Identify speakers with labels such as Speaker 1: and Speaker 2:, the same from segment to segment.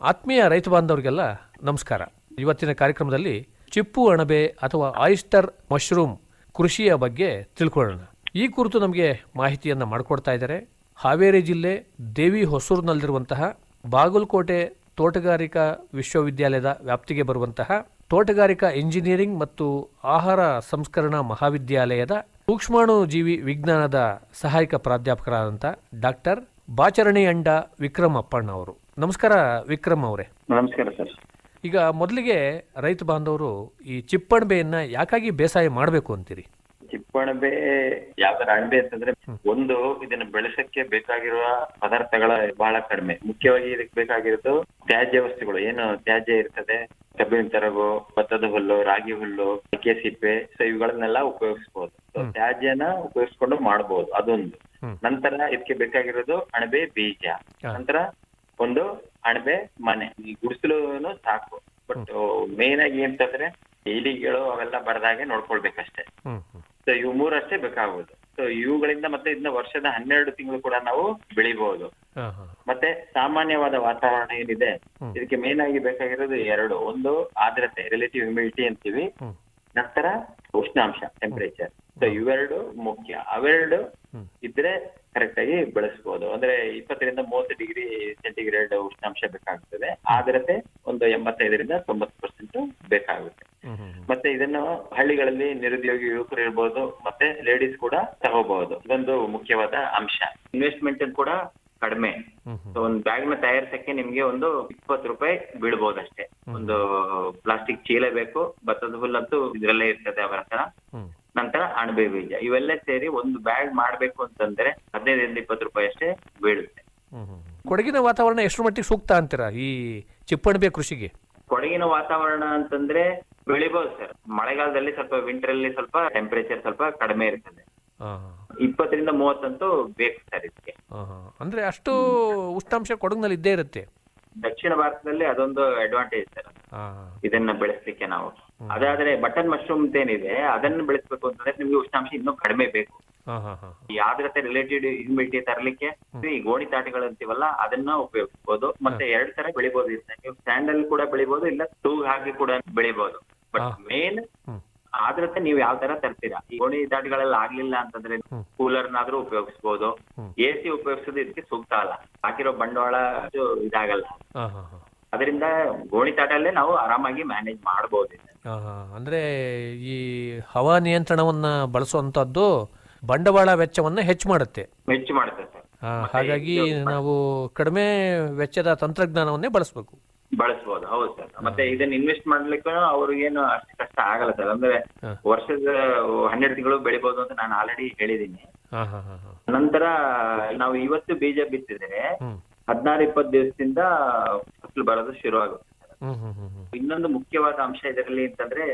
Speaker 1: ಆತ್ಮೀಯ ರೈತ ಬಾಂಧವರಿಗೆಲ್ಲ ನಮಸ್ಕಾರ. ಇವತ್ತಿನ ಕಾರ್ಯಕ್ರಮದಲ್ಲಿ ಚಿಪ್ಪು ಅಣಬೆ ಅಥವಾ ಆಯಿಸ್ಟರ್ ಮಶ್ರೂಮ್ ಕೃಷಿಯ ಬಗ್ಗೆ ತಿಳ್ಕೊಳ್ಳೋಣ. ಈ ಕುರಿತು ನಮಗೆ ಮಾಹಿತಿಯನ್ನು ಮಾಡಿಕೊಡ್ತಾ ಇದ್ದಾರೆ. ಹಾವೇರಿ ಜಿಲ್ಲೆ ದೇವಿ ಹೊಸೂರಿನಲ್ಲಿರುವಂತಹ ಬಾಗಲಕೋಟೆ ತೋಟಗಾರಿಕಾ ವಿಶ್ವವಿದ್ಯಾಲಯದ ವ್ಯಾಪ್ತಿಗೆ ಬರುವಂತಹ ತೋಟಗಾರಿಕಾ ಇಂಜಿನಿಯರಿಂಗ್ ಮತ್ತು ಆಹಾರ ಸಂಸ್ಕರಣಾ ಮಹಾವಿದ್ಯಾಲಯದ ಸೂಕ್ಷ್ಮಾಣು ಜೀವಿ ವಿಜ್ಞಾನದ ಸಹಾಯಕ ಪ್ರಾಧ್ಯಾಪಕರಾದಂಥ ಡಾಕ್ಟರ್ ಬಾಚರಣೆಯಂಡ ವಿಕ್ರಮ್ ಅಪ್ಪಣ್ಣ ಅವರು ನಮಸ್ಕಾರ ವಿಕ್ರಮ್ ಅವರೇ.
Speaker 2: ನಮಸ್ಕಾರ ಸರ್.
Speaker 1: ಈಗ ಮೊದಲಿಗೆ ರೈತ ಬಾಂಧವರು ಈ ಚಿಪ್ಪಣಬೆಯನ್ನ ಯಾಕಾಗಿ ಬೇಸಾಯ ಮಾಡಬೇಕು ಅಂತೀರಿ?
Speaker 2: ಚಿಪ್ಪಣಬೆ ಯಾವ್ದಾರ ಅಣಬೆ ಅಂತಂದ್ರೆ ಒಂದು ಇದನ್ನ ಬೆಳೆಸಕ್ಕೆ ಬೇಕಾಗಿರುವ ಪದಾರ್ಥಗಳ ಬಹಳ ಕಡಿಮೆ. ಮುಖ್ಯವಾಗಿ ಇದಕ್ಕೆ ಬೇಕಾಗಿರೋದು ತ್ಯಾಜ್ಯ ವಸ್ತುಗಳು. ಏನು ತ್ಯಾಜ್ಯ ಇರ್ತದೆ? ಕಬ್ಬಿನ ತರಗು ಭತ್ತದ ಹುಲ್ಲು ರಾಗಿ ಹುಲ್ಲು ಅಡಿಕೆ ಸಿಪ್ಪೆ ಸೊ ಇವುಗಳನ್ನೆಲ್ಲ ಉಪಯೋಗಿಸಬಹುದು ತ್ಯಾಜ್ಯನ ಉಪಯೋಗಿಸ್ಕೊಂಡು ಮಾಡಬಹುದು ಅದೊಂದು. ನಂತರ ಇದಕ್ಕೆ ಬೇಕಾಗಿರೋದು ಅಣಬೆ ಬೀಜ. ನಂತರ ಒಂದು ಅಣಬೆ ಮನೆ. ಈ ಗುಡಿಸಲು ಸಾಕು. ಬಟ್ ಮೇನ್ ಆಗಿ ಏನಂತಂದ್ರೆ ಇಲಿಗಳು ಅವೆಲ್ಲ ಬರದಾಗೆ ನೋಡ್ಕೊಳ್ಬೇಕಷ್ಟೇ. ಸೊ ಇವು ಮೂರಷ್ಟೇ ಬೇಕಾಗುವುದು ಸೊ ಇವುಗಳಿಂದ ಮತ್ತೆ ಇದನ್ನ ವರ್ಷದ ಹನ್ನೆರಡು ತಿಂಗಳು ಕೂಡ ನಾವು ಬೆಳಿಬಹುದು ಮತ್ತೆ ಸಾಮಾನ್ಯವಾದ ವಾತಾವರಣ ಏನಿದೆ? ಇದಕ್ಕೆ ಮೇನ್ ಆಗಿ ಬೇಕಾಗಿರೋದು ಎರಡು. ಒಂದು ಆದ್ರತೆ ರಿಲೇಟಿವ್ ಹ್ಯುಮಿಡಿಟಿ ಅಂತೀವಿ. ನಂತರ ಉಷ್ಣಾಂಶ ಟೆಂಪರೇಚರ್ ಸೊ ಇವೆರಡು ಮುಖ್ಯ. ಅವೆರಡು ಇದ್ರೆ ಕರೆಕ್ಟ್ ಆಗಿ ಬೆಳೆಸಬಹುದು ಅಂದ್ರೆ ಇಪ್ಪತ್ತರಿಂದ ಮೂವತ್ತು ಡಿಗ್ರಿ ಸೆಂಟಿಗ್ರೇಡ್ ಉಷ್ಣಾಂಶ ಬೇಕಾಗುತ್ತದೆ ಆದ್ರತೆ ಒಂದು ಎಂಬತ್ತೈದರಿಂದ ತೊಂಬತ್ತು ಪರ್ಸೆಂಟ್ ಬೇಕಾಗುತ್ತೆ. ಮತ್ತೆ ಇದನ್ನು ಹಳ್ಳಿಗಳಲ್ಲಿ ನಿರುದ್ಯೋಗಿ ಯುವಕರು ಇರ್ಬೋದು ಮತ್ತೆ ಲೇಡೀಸ್ ಕೂಡ ತಗೋಬಹುದು. ಇದೊಂದು ಮುಖ್ಯವಾದ ಅಂಶ. ಇನ್ವೆಸ್ಟ್ಮೆಂಟ್ ಕೂಡ ಕಡಿಮೆ. ಸೊ ಒಂದು ಬ್ಯಾಗ್ನ ತಯಾರಿಸಕ್ಕೆ ನಿಮ್ಗೆ ಒಂದು ಇಪ್ಪತ್ತು ರೂಪಾಯಿ ಬೀಳ್ಬೋದಷ್ಟೇ. ಒಂದು ಪ್ಲಾಸ್ಟಿಕ್ ಚೀಲ ಬೇಕು ಭತ್ತದ ಹುಲ್ಲಂತೂ ಇದ್ರಲ್ಲೇ ಇರ್ತದೆ ಅವರ ಹತ್ರ. ನಂತರ ಅಣಬೆ ಬೀಜ ಇವೆಲ್ಲ ಸೇರಿ ಒಂದು ಬ್ಯಾಗ್ ಮಾಡ್ಬೇಕು ಅಂತಂದ್ರೆ ಹದಿನೈದರಿಂದ ಇಪ್ಪತ್ತು ರೂಪಾಯಿ ಅಷ್ಟೇ ಬೀಳುತ್ತೆ.
Speaker 1: ಕೊಡಗಿನ ವಾತಾವರಣ ಎಷ್ಟು ಮಟ್ಟಿಗೆ ಸೂಕ್ತ ಅಂತೀರಾ ಈ ಚಿಪ್ಪಣಬೆ ಕೃಷಿಗೆ?
Speaker 2: ಕೊಡಗಿನ ವಾತಾವರಣ ಅಂತಂದ್ರೆ ಬೆಳಿಬಹುದು ಸರ್ ಮಳೆಗಾಲದಲ್ಲಿ ಸ್ವಲ್ಪ ವಿಂಟರ್ ಅಲ್ಲಿ ಸ್ವಲ್ಪ ಟೆಂಪರೇಚರ್ ಸ್ವಲ್ಪ ಕಡಿಮೆ ಇರ್ತದೆ. ಇಪ್ಪತ್ತರಿಂದ ಮೂವತ್ತಂತೂ ಬೇಕು ಸರ್ ಇದಕ್ಕೆ.
Speaker 1: ಅಂದ್ರೆ ಅಷ್ಟು ಉಷ್ಣಾಂಶ ಕೊಡಗಿನಲ್ಲಿ ಇದ್ದೇ ಇರುತ್ತೆ.
Speaker 2: ದಕ್ಷಿಣ ಭಾರತದಲ್ಲಿ ಅದೊಂದು ಅಡ್ವಾಂಟೇಜ್ ಸರ್ ಇದನ್ನ ಬೆಳೆಸ್ಲಿಕ್ಕೆ ನಾವು. ಅದಾದ್ರೆ ಬಟನ್ ಮಶ್ರೂಮ್ ಏನಿದೆ ಅದನ್ನ ಬೆಳೆಸ್ಬೇಕು ಅಂತಂದ್ರೆ ನಿಮ್ಗೆ ಉಷ್ಣಾಂಶ ಇನ್ನೂ ಕಡಿಮೆ ಬೇಕು. ಈ ಆದ್ರತೆ ರಿಲೇಟೆಡ್ ಇಮ್ಯುನಿಟಿ ತರಲಿಕ್ಕೆ ಈ ಗೋಣಿ ತಾಟಿಗಳು ಅಂತೀವಲ್ಲ ಅದನ್ನ ಉಪಯೋಗಿಸಬಹುದು ಮತ್ತೆ ಎರಡ್ ತರ ಬೆಳಿಬಹುದು ಇದನ್ನ ನೀವು ಸ್ಟ್ಯಾಂಡ್ ಅಲ್ಲಿ ಕೂಡ ಬೆಳಿಬಹುದು ಇಲ್ಲ ತೂಗ್ ಹಾಕಿ ಕೂಡ ಬೆಳಿಬಹುದು ಬಟ್. ಮೇನ್. ಆದ್ರತೆ ನೀವು ಯಾವ ತರ ತರ್ತೀರಾ? ಈ ಗೋಣಿ ತಾಟಿಗಳೆಲ್ಲ ಆಗ್ಲಿಲ್ಲ ಅಂತಂದ್ರೆ
Speaker 1: ಕೂಲರ್
Speaker 2: ಕೂಲರ್ನಾದ್ರೂ ಉಪಯೋಗಿಸಬಹುದು. ಎ ಸಿ ಉಪಯೋಗಿಸೋದು ಇದಕ್ಕೆ ಸೂಕ್ತ ಅಲ್ಲ. ಹಾಕಿರೋ ಬಂಡವಾಳ ಇದು ಇದಾಗಲ್ಲ. ಅದರಿಂದ ಗೋಣಿ ತಾಟಲ್ಲೇ ನಾವು ಆರಾಮಾಗಿ ಮ್ಯಾನೇಜ್ ಮಾಡಬಹುದು.
Speaker 1: ಅಂದ್ರೆ ಈ ಹವಾ ನಿಯಂತ್ರಣವನ್ನ ಬಳಸುವಂತದ್ದು ಬಂಡವಾಳ ವೆಚ್ಚವನ್ನ ಹೆಚ್ಚು ಮಾಡುತ್ತೆ.
Speaker 2: ಹೆಚ್ಚು ಮಾಡುತ್ತೆ ಸರ್.
Speaker 1: ಹಾಗಾಗಿ ನಾವು ಕಡಿಮೆ ವೆಚ್ಚದ ತಂತ್ರಜ್ಞಾನವನ್ನೇ ಬಳಸಬೇಕು.
Speaker 2: ಬಳಸಬಹುದು ಹೌದು ಸರ್. ಮತ್ತೆ ಇದನ್ನ ಇನ್ವೆಸ್ಟ್ ಮಾಡ್ಲಿಕ್ಕೂ ಅವ್ರಿಗೇನು ಅಷ್ಟು ಕಷ್ಟ ಆಗಲ್ಲ ಸರ್. ಅಂದ್ರೆ ವರ್ಷದ ಹನ್ನೆರಡು ತಿಂಗಳು ಬೆಳಿಬಹುದು ಅಂತ ನಾನು ಆಲ್ರೆಡಿ ಹೇಳಿದ್ದೀನಿ.
Speaker 1: ಹಾ ಹಾ ಹಾ ಹಾ.
Speaker 2: ನಂತರ ನಾವು ಇವತ್ತು ಬೀಜ ಬಿತ್ತಿದ್ರೆ
Speaker 1: ಹ್ಮ್.
Speaker 2: ಹದಿನಾರು ಇಪ್ಪತ್ತು ದಿವಸದಿಂದ ಫಸಲು ಬರೋದು ಶುರು ಆಗುತ್ತೆ
Speaker 1: ಹ್ಮ್ ಹ್ಮ್ ಹ್ಮ್ ಹ್ಮ್.
Speaker 2: ಇನ್ನೊಂದು ಮುಖ್ಯವಾದ ಅಂಶ ಇದರಲ್ಲಿ ಅಂತಂದ್ರೆ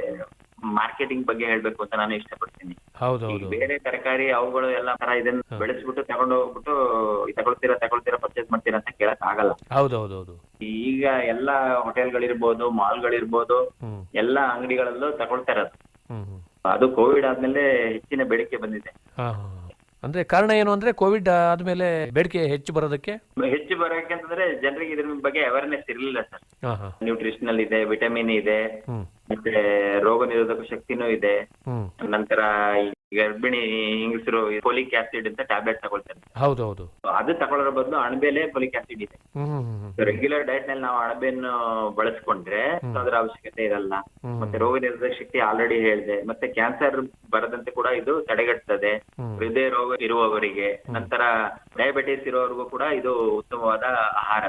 Speaker 2: ಮಾರ್ಕೆಟಿಂಗ್ ಬಗ್ಗೆ ಹೇಳ್ಬೇಕು ಅಂತ ನಾನು ಇಷ್ಟಪಡ್ತೀನಿ.
Speaker 1: ಹೌದು
Speaker 2: ಈ
Speaker 1: ಹೌದು
Speaker 2: ಬೇರೆ ತರಕಾರಿ ಅವುಗಳು ಎಲ್ಲ ತರ ಇದನ್ನ ಬೆಳೆಸ್ಬಿಟ್ಟು ತಗೊಂಡು ಹೋಗ್ಬಿಟ್ಟು ತಗೊಳ್ತೀರಾ ತಗೊಳ್ತೀರಾ ಪರ್ಚೇಸ್ ಮಾಡ್ತೀರಾ ಅಂತ ಕೇಳಕ್ ಆಗಲ್ಲ
Speaker 1: ಹೌದು ಹೌದು ಹೌದು
Speaker 2: ಈಗ ಎಲ್ಲ ಹೋಟೆಲ್ಗಳಿರ್ಬೋದು ಮಾಲ್ಗಳಿರ್ಬೋದು ಎಲ್ಲ ಅಂಗಡಿಗಳಲ್ಲೂ ತಗೊಳ್ತಾ ಇರೋದು. ಅದು ಕೋವಿಡ್ ಆದ್ಮೇಲೆ ಹೆಚ್ಚಿನ ಬೇಡಿಕೆ ಬಂದಿದೆ.
Speaker 1: ಅಂದ್ರೆ ಕಾರಣ ಏನು ಅಂದ್ರೆ ಕೋವಿಡ್ ಆದ್ಮೇಲೆ ಬೇಡಿಕೆ ಹೆಚ್ಚು ಬರೋದಕ್ಕೆ?
Speaker 2: ಹೆಚ್ಚು ಬರೋಕೆ ಅಂತಂದ್ರೆ ಜನರಿಗೆ ಇದ್ರ ಬಗ್ಗೆ ಅವೇರ್ನೆಸ್ ಇರ್ಲಿಲ್ಲ ಸರ್. ನ್ಯೂಟ್ರಿಷನಲ್ ಇದೆ ವಿಟಮಿನ್ ಇದೆ ಮತ್ತೆ ರೋಗ ನಿರೋಧಕ ಶಕ್ತಿನೂ ಇದೆ. ನಂತರ ಗರ್ಭಿಣಿ ಹೆಂಗಸರು ಫೋಲಿಕ್ ಆಸಿಡ್ ಅಂತ ಟ್ಯಾಬ್ಲೆಟ್ ತಗೊಳ್ತಾರೆ.
Speaker 1: ಹೌದು ಹೌದು
Speaker 2: ಅದು ತಗೊಳ್ಳೋದ್ರ ಬದಲು ಅಣಬೆಲೆ ಫೋಲಿಕ್ ಆಸಿಡ್ ಇದೆ. ರೆಗ್ಯುಲರ್ ಡಯಟ್ನಲ್ಲಿ ನಾವು ಅಣಬೆಯನ್ನು ಬಳಸ್ಕೊಂಡ್ರೆ. ಅದರ ಅವಶ್ಯಕತೆ ಇರಲ್ಲ. ಮತ್ತೆ ರೋಗ ನಿರೋಧಕ ಶಕ್ತಿ ಆಲ್ರೆಡಿ ಹೇಳಿದೆ. ಮತ್ತೆ ಕ್ಯಾನ್ಸರ್ ಬರದಂತೆ ಕೂಡ ಇದು ತಡೆಗಟ್ಟುತ್ತದೆ ಹೃದಯ ರೋಗ ಇರುವವರಿಗೆ. ನಂತರ ಡಯಾಬಿಟಿಸ್ ಇರುವವರಿಗೂ ಕೂಡ ಇದು ಉತ್ತಮವಾದ ಆಹಾರ.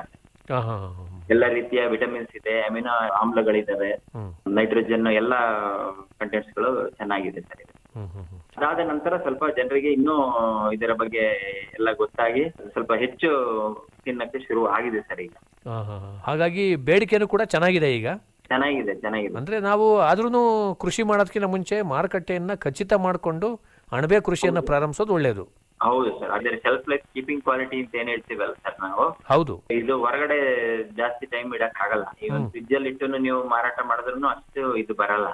Speaker 2: ಎಲ್ಲ ರೀತಿಯ ವಿಟಮಿನ್ಸ್ ಇದೆ ಅಮಿನೋ ಆಮ್ಲಗಳಿದಾವೆ. ನೈಟ್ರೋಜನ್ ಎಲ್ಲ ಕಂಟೆಂಟ್ಸ್ಗಳು ಚೆನ್ನಾಗಿದೆ ಸರ್. ಅದಾದ ನಂತರ ಸ್ವಲ್ಪ ಜನರಿಗೆ ಇನ್ನೂ ಇದರ ಬಗ್ಗೆ ಎಲ್ಲ ಗೊತ್ತಾಗಿ ಸ್ವಲ್ಪ ಹೆಚ್ಚು ತಿನ್ನಕ್ಕೆ ಶುರು ಆಗಿದೆ ಸರ್ ಈಗ.
Speaker 1: ಹಾ ಹಾ ಹಾ. ಹಾಗಾಗಿ ಬೇಡಿಕೆನೂ ಕೂಡ ಚೆನ್ನಾಗಿದೆ ಈಗ?
Speaker 2: ಚೆನ್ನಾಗಿದೆ ಚೆನ್ನಾಗಿದೆ.
Speaker 1: ಅಂದ್ರೆ ನಾವು ಆದ್ರೂ ಕೃಷಿ ಮಾಡೋದಕ್ಕಿಂತ ಮುಂಚೆ ಮಾರುಕಟ್ಟೆಯನ್ನ ಖಚಿತ ಮಾಡಿಕೊಂಡು ಅಣಬೆ ಕೃಷಿಯನ್ನ ಪ್ರಾರಂಭಿಸೋದು ಒಳ್ಳೆಯದು
Speaker 2: ಹೌದು ಸರ್ ಅದೇ ಸೆಲ್ಫ್ ಲೈಫ್ ಕೀಪಿಂಗ್ ಕ್ವಾಲಿಟಿ ಅಂತ ಏನ್ ಹೇಳ್ತೀವಲ್ಲ ಸರ್ ನಾವು?
Speaker 1: ಹೌದು.
Speaker 2: ಇದು ಹೊರಗಡೆ ಜಾಸ್ತಿ ಟೈಮ್ ಇಡಕ್ ಆಗಲ್ಲ. ಈಗ ಫ್ರಿಜ್ ಅಲ್ಲಿ ಇಟ್ಟು ನೀವು ಮಾರಾಟ ಮಾಡಿದ್ರು ಅಷ್ಟು ಇದು ಬರಲ್ಲ.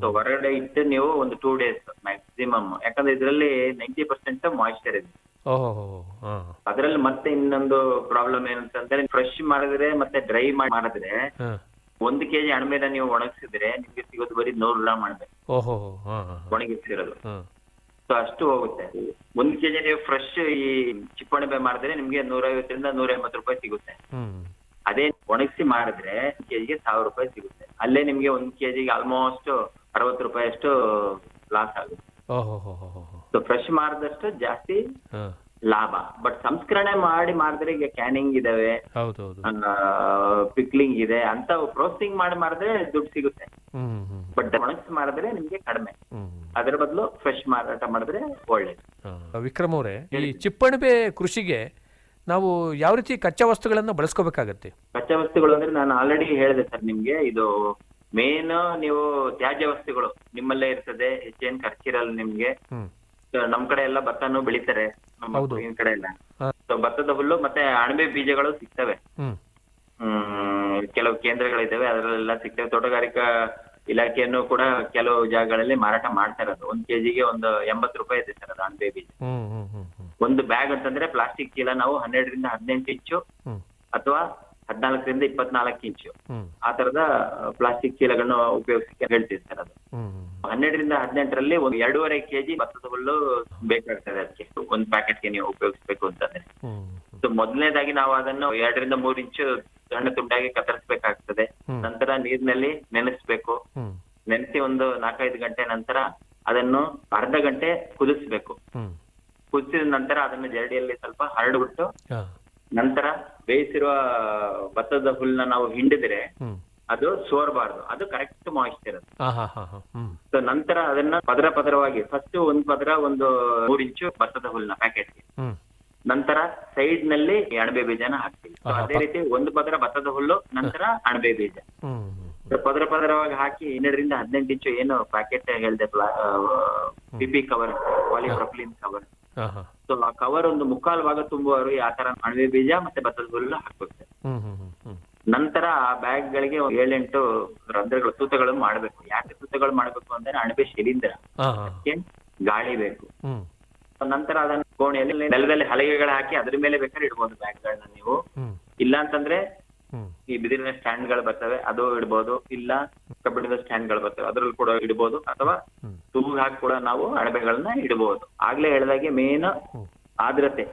Speaker 2: ಸೊ ಹೊರಗಡೆ ಇಟ್ಟು ನೀವು ಒಂದು ಟೂ ಡೇಸ್ ಮ್ಯಾಕ್ಸಿಮಮ್ ಯಾಕಂದ್ರೆ ಇದರಲ್ಲಿ ನೈಂಟಿ ಪರ್ಸೆಂಟ್ ಮಾಯಿಶ್ಚರ್ ಇದೆ. ಅದ್ರಲ್ಲಿ ಮತ್ತೆ ಇನ್ನೊಂದು ಪ್ರಾಬ್ಲಮ್ ಏನಂತಂದ್ರೆ ಫ್ರೆಶ್ ಮಾಡಿದ್ರೆ ಮತ್ತೆ ಡ್ರೈ ಮಾಡಿದ್ರೆ. ಒಂದು ಕೆಜಿ ಅಣಬೆನ ನೀವು ಒಣಗಿಸಿದ್ರೆ ನಿಮ್ಗೆ ಸಿಗೋದು ಬರೀ ನೂರು ಗ್ರಾಮ್ ಅಣಬೆ. ಒಣಗಿಸಿರೋದು. ಸೊ ಅಷ್ಟು ಹೋಗುತ್ತೆ. ಒಂದ್ ಕೆಜಿ ನೀವು ಫ್ರೆಶ್ ಈ ಚಿಪ್ಪಣಬೆ ಮಾಡಿದ್ರೆ ನಿಮ್ಗೆ ನೂರೈವತ್ತರಿಂದ ನೂರ ಎಂಬತ್ತು ರೂಪಾಯಿ ಸಿಗುತ್ತೆ. ಅದೇ ಒಣಗಿಸಿ ಮಾಡಿದ್ರೆ ಕೆಜಿಗೆ ಸಾವಿರ ರೂಪಾಯಿ ಸಿಗುತ್ತೆ. ಅಲ್ಲೇ ನಿಮ್ಗೆ ಒಂದ್ ಕೆಜಿಗೆ ಆಲ್ಮೋಸ್ಟ್ ಅರವತ್ತು ರೂಪಾಯಿ ಅಷ್ಟು ಲಾಸ್ ಆಗುತ್ತೆ. ಸೊ ಫ್ರೆಶ್ ಮಾಡಿದಷ್ಟು ಜಾಸ್ತಿ ಲಾಭ. ಬಟ್ ಸಂಸ್ಕರಣೆ ಮಾಡಿ ಮಾಡಿದ್ರೆ ಈಗ ಕ್ಯಾನಿಂಗ್ ಇದಾವೆ. ಪಿಕ್ಲಿಂಗ್ ಇದೆ. ಅಂತ ಪ್ರೋಸೆಸಿಂಗ್ ಮಾಡಿ ಮಾಡಿದ್ರೆ ದುಡ್ಡು ಸಿಗುತ್ತೆ. ಬಟ್ ಒಣಗಿಸಿ ಮಾಡಿದ್ರೆ ನಿಮ್ಗೆ ಕಡಿಮೆ. ಅದ್ರ ಬದಲು ಫ್ರೆಶ್ ಮಾರಾಟ ಮಾಡಿದ್ರೆ ಒಳ್ಳೇದು.
Speaker 1: ವಿಕ್ರಮ್ ಅವರೇ ಈ ಚಿಪ್ಪಣಿಬೆ ಕೃಷಿಗೆ ನಾವು ಯಾವ ರೀತಿ ಕಚ್ಚಾ ವಸ್ತುಗಳನ್ನ ಬಳಸ್ಕೋಬೇಕಾಗತ್ತೆ?
Speaker 2: ಕಚ್ಚಾ ವಸ್ತುಗಳು ಅಂದ್ರೆ ನಾನು ಆಲ್ರೆಡಿ ಹೇಳಿದೆ ಸರ್ ನಿಮ್ಗೆ ಇದು ಮೇನ್ ನೀವು ತ್ಯಾಜ್ಯ ವಸ್ತುಗಳು ನಿಮ್ಮಲ್ಲೇ ಇರ್ತದೆ ಹೆಚ್ಚೇನ್ ಖರ್ಚಿರಲ್ಲ ನಿಮ್ಗೆ.
Speaker 1: ಹ್ಮ್.
Speaker 2: So, ನಮ್ ಕಡೆ ಎಲ್ಲ ಭತ್ತನೂ ಬೆಳಿತಾರೆ ನಮ್ಮ
Speaker 1: ಹೌದು.
Speaker 2: ಕಡೆ ಎಲ್ಲ.
Speaker 1: ಹಾ.
Speaker 2: So, ಭತ್ತದ ಹುಲ್ಲು ಮತ್ತೆ ಅಣಬೆ ಬೀಜಗಳು ಸಿಗ್ತವೆ.
Speaker 1: ಹ್ಮ್.
Speaker 2: ಹ್ಮ್ ಕೆಲವು ಕೇಂದ್ರಗಳಿದಾವೆ ಅದರಲ್ಲೆಲ್ಲ ಸಿಗ್ತವೆ. ತೋಟಗಾರಿಕಾ ಇಲಾಖೆಯನ್ನು ಕೂಡ ಕೆಲವು ಜಾಗಗಳಲ್ಲಿ ಮಾರಾಟ ಮಾಡ್ತಾ ಇರೋದು. ಒಂದ್ ಕೆಜಿಗೆ ಒಂದು ಎಂಬತ್ತು ರೂಪಾಯಿ ಇದೆ ಸರ್ ಅದು ಅಣಬೆ ಬೀಜ
Speaker 1: ಹ್ಮ್ ಹ್ಮ್ ಹ್ಮ್ ಹ್ಮ್.
Speaker 2: ಒಂದು ಬ್ಯಾಗ್ ಅಂತಂದ್ರೆ ಪ್ಲಾಸ್ಟಿಕ್ ಚೀಲ ನಾವು ಹನ್ನೆರಡರಿಂದ ಹದಿನೆಂಟು ಇಂಚು
Speaker 1: ಹ್ಮ್.
Speaker 2: ಅಥವಾ ಹದಿನಾಲ್ಕರಿಂದ ಇಪ್ಪತ್ನಾಲ್ಕು ಇಂಚು.
Speaker 1: ಹ್ಮ್.
Speaker 2: ಆ ತರದ ಪ್ಲಾಸ್ಟಿಕ್ ಚೀಲಗಳನ್ನು ಉಪಯೋಗಿಸಕ್ಕೆ ಹೇಳ್ತೀವಿ ಸರ್ ಅದು.
Speaker 1: ಹ್ಮ್ ಹ್ಮ್
Speaker 2: ಹನ್ನೆರಡರಿಂದ ಹದಿನೆಂಟರಲ್ಲಿ ಒಂದು ಎರಡೂವರೆ ಕೆಜಿ ಭತ್ತದ ಹುಲ್ಲು ಬೇಕಾಗ್ತದೆ ಅದಕ್ಕೆ. ಒಂದು ಪ್ಯಾಕೆಟ್ಗೆ ನೀವು ಉಪಯೋಗಿಸ್ಬೇಕು ಅಂತಂದ್ರೆ.
Speaker 1: ಹ್ಮ್.
Speaker 2: ಸೊ ಮೊದಲನೇದಾಗಿ ನಾವು ಅದನ್ನು ಎರಡರಿಂದ ಮೂರು ಇಂಚು ಸಣ್ಣ ತುಂಡಾಗಿ ಕತ್ತರಿಸಬೇಕಾಗ್ತದೆ. ನಂತರ ನೀರಿನಲ್ಲಿ ನೆನೆಸ್ಬೇಕು. ನೆನೆಸಿ ಒಂದು ನಾಲ್ಕೈದು ಗಂಟೆ ನಂತರ ಅದನ್ನು ಅರ್ಧ ಗಂಟೆ ಕುದಿಸ್ಬೇಕು. ಕುದಿಸಿದ ನಂತರ ಅದನ್ನು ಜರಡಿಯಲ್ಲಿ ಸ್ವಲ್ಪ ಹರಡ್ಬಿಟ್ಟು ನಂತರ ಬೇಯಿಸಿರುವ ಭತ್ತದ ಹುಲ್ಲನ್ನ ನಾವು ಹಿಂಡಿದ್ರೆ ಅದು ಸೋರ್ಬಾರ್ದು. ಅದು ಕರೆಕ್ಟ್ ಮಾಯಿಶ್ಚರ್ ಸೊ ನಂತರ ಅದನ್ನ ಪದರ ಪದರವಾಗಿ ಫಸ್ಟ್ ಒಂದ್ ಪದರ ಒಂದು ಮೂರ್ ಇಂಚು ಭತ್ತದ ಹುಲ್ಲನ್ನ ಪ್ಯಾಕೆಟ್ಗೆ ನಂತರ ಸೈಡ್ನಲ್ಲಿ ಅಣಬೆ ಬೀಜನ ಹಾಕ್ತೀವಿ. So ಅದೇ ರೀತಿ ಒಂದು ಪದರ ಭತ್ತದ ಹುಲ್ಲು ನಂತರ ಅಣಬೆ ಬೀಜ.
Speaker 1: ಹ್ಮ್ ಹ್ಮ್
Speaker 2: So ಪದರ ಪದರವಾಗಿ ಹಾಕಿ ಹನ್ನೆರಡರಿಂದ ಹದಿನೆಂಟು ಇಂಚು ಏನು ಪ್ಯಾಕೆಟ್ ಹೇಳಿದೆ ಪಿಪಿ ಕವರ್ ಪಾಲಿಪ್ರೊಪಿಲಿನ್ ಕವರ್
Speaker 1: ಹಾ ಹಾ
Speaker 2: ಸೊ ಆ ಕವರ್ ಒಂದು ಮುಕ್ಕಾಲು ಭಾಗ ತುಂಬುವವರು ಆ ತರ ಅಣಬೆ ಬೀಜ ಮತ್ತೆ ಭತ್ತದ ಹುಲ್ಲು ಹಾಕುತ್ತೆ sir.
Speaker 1: ಹ್ಮ್ ಹ್ಮ್ ಹ್ಮ್ ಹ್ಮ್.
Speaker 2: ನಂತರ ಆ ಬ್ಯಾಗ್ ಗಳಿಗೆ ಒಂದ್ ಏಳೆಂಟು ರಂಧ್ರಗಳು ತೂತಗಳು ಮಾಡಬೇಕು. ಯಾಕೆ ತೂತಗಳು ಮಾಡಬೇಕು ಅಂದ್ರೆ ಅಣಬೆ ಶಿಲೀಂಧ್ರ.
Speaker 1: ಹಾ ಹಾ
Speaker 2: ಅದಕ್ಕೆ ಗಾಳಿ ಬೇಕು.
Speaker 1: ಹ್ಮ್.
Speaker 2: ನಂತರ ಅದನ್ನ ಕೋಣೆಯಲ್ಲಿ ನೆಲದಲ್ಲಿ ಹಲಗೆಗಳು ಹಾಕಿ ಅದ್ರ ಮೇಲೆ ಬೇಕಾದ್ರೆ ಇಡ್ಬೋದು ಬ್ಯಾಗ್ಗಳನ್ನ ನೀವು.
Speaker 1: ಇಲ್ಲಾಂತಂದ್ರೆ
Speaker 2: ಇಲ್ಲ ಅಂತಂದ್ರೆ ಈ ಬಿದಿರಿನ ಸ್ಟ್ಯಾಂಡ್ಗಳು ಬರ್ತವೆ ಅದು ಇಡ್ಬೋದು. ಇಲ್ಲ ಕಬ್ಬಿಣದ ಸ್ಟ್ಯಾಂಡ್ಗಳು ಬರ್ತವೆ ಅದ್ರಲ್ಲಿ ಕೂಡ ಇಡ್ಬೋದು. ಅಥವಾ ತೂಗು ಹಾಕಿ ಕೂಡ ನಾವು ಅಣಬೆಗಳನ್ನ ಇಡಬಹುದು ಆಗ್ಲೇ ಹೇಳಿದಾಗೆ ಮೇನ್. ಆದ್ರತೆ.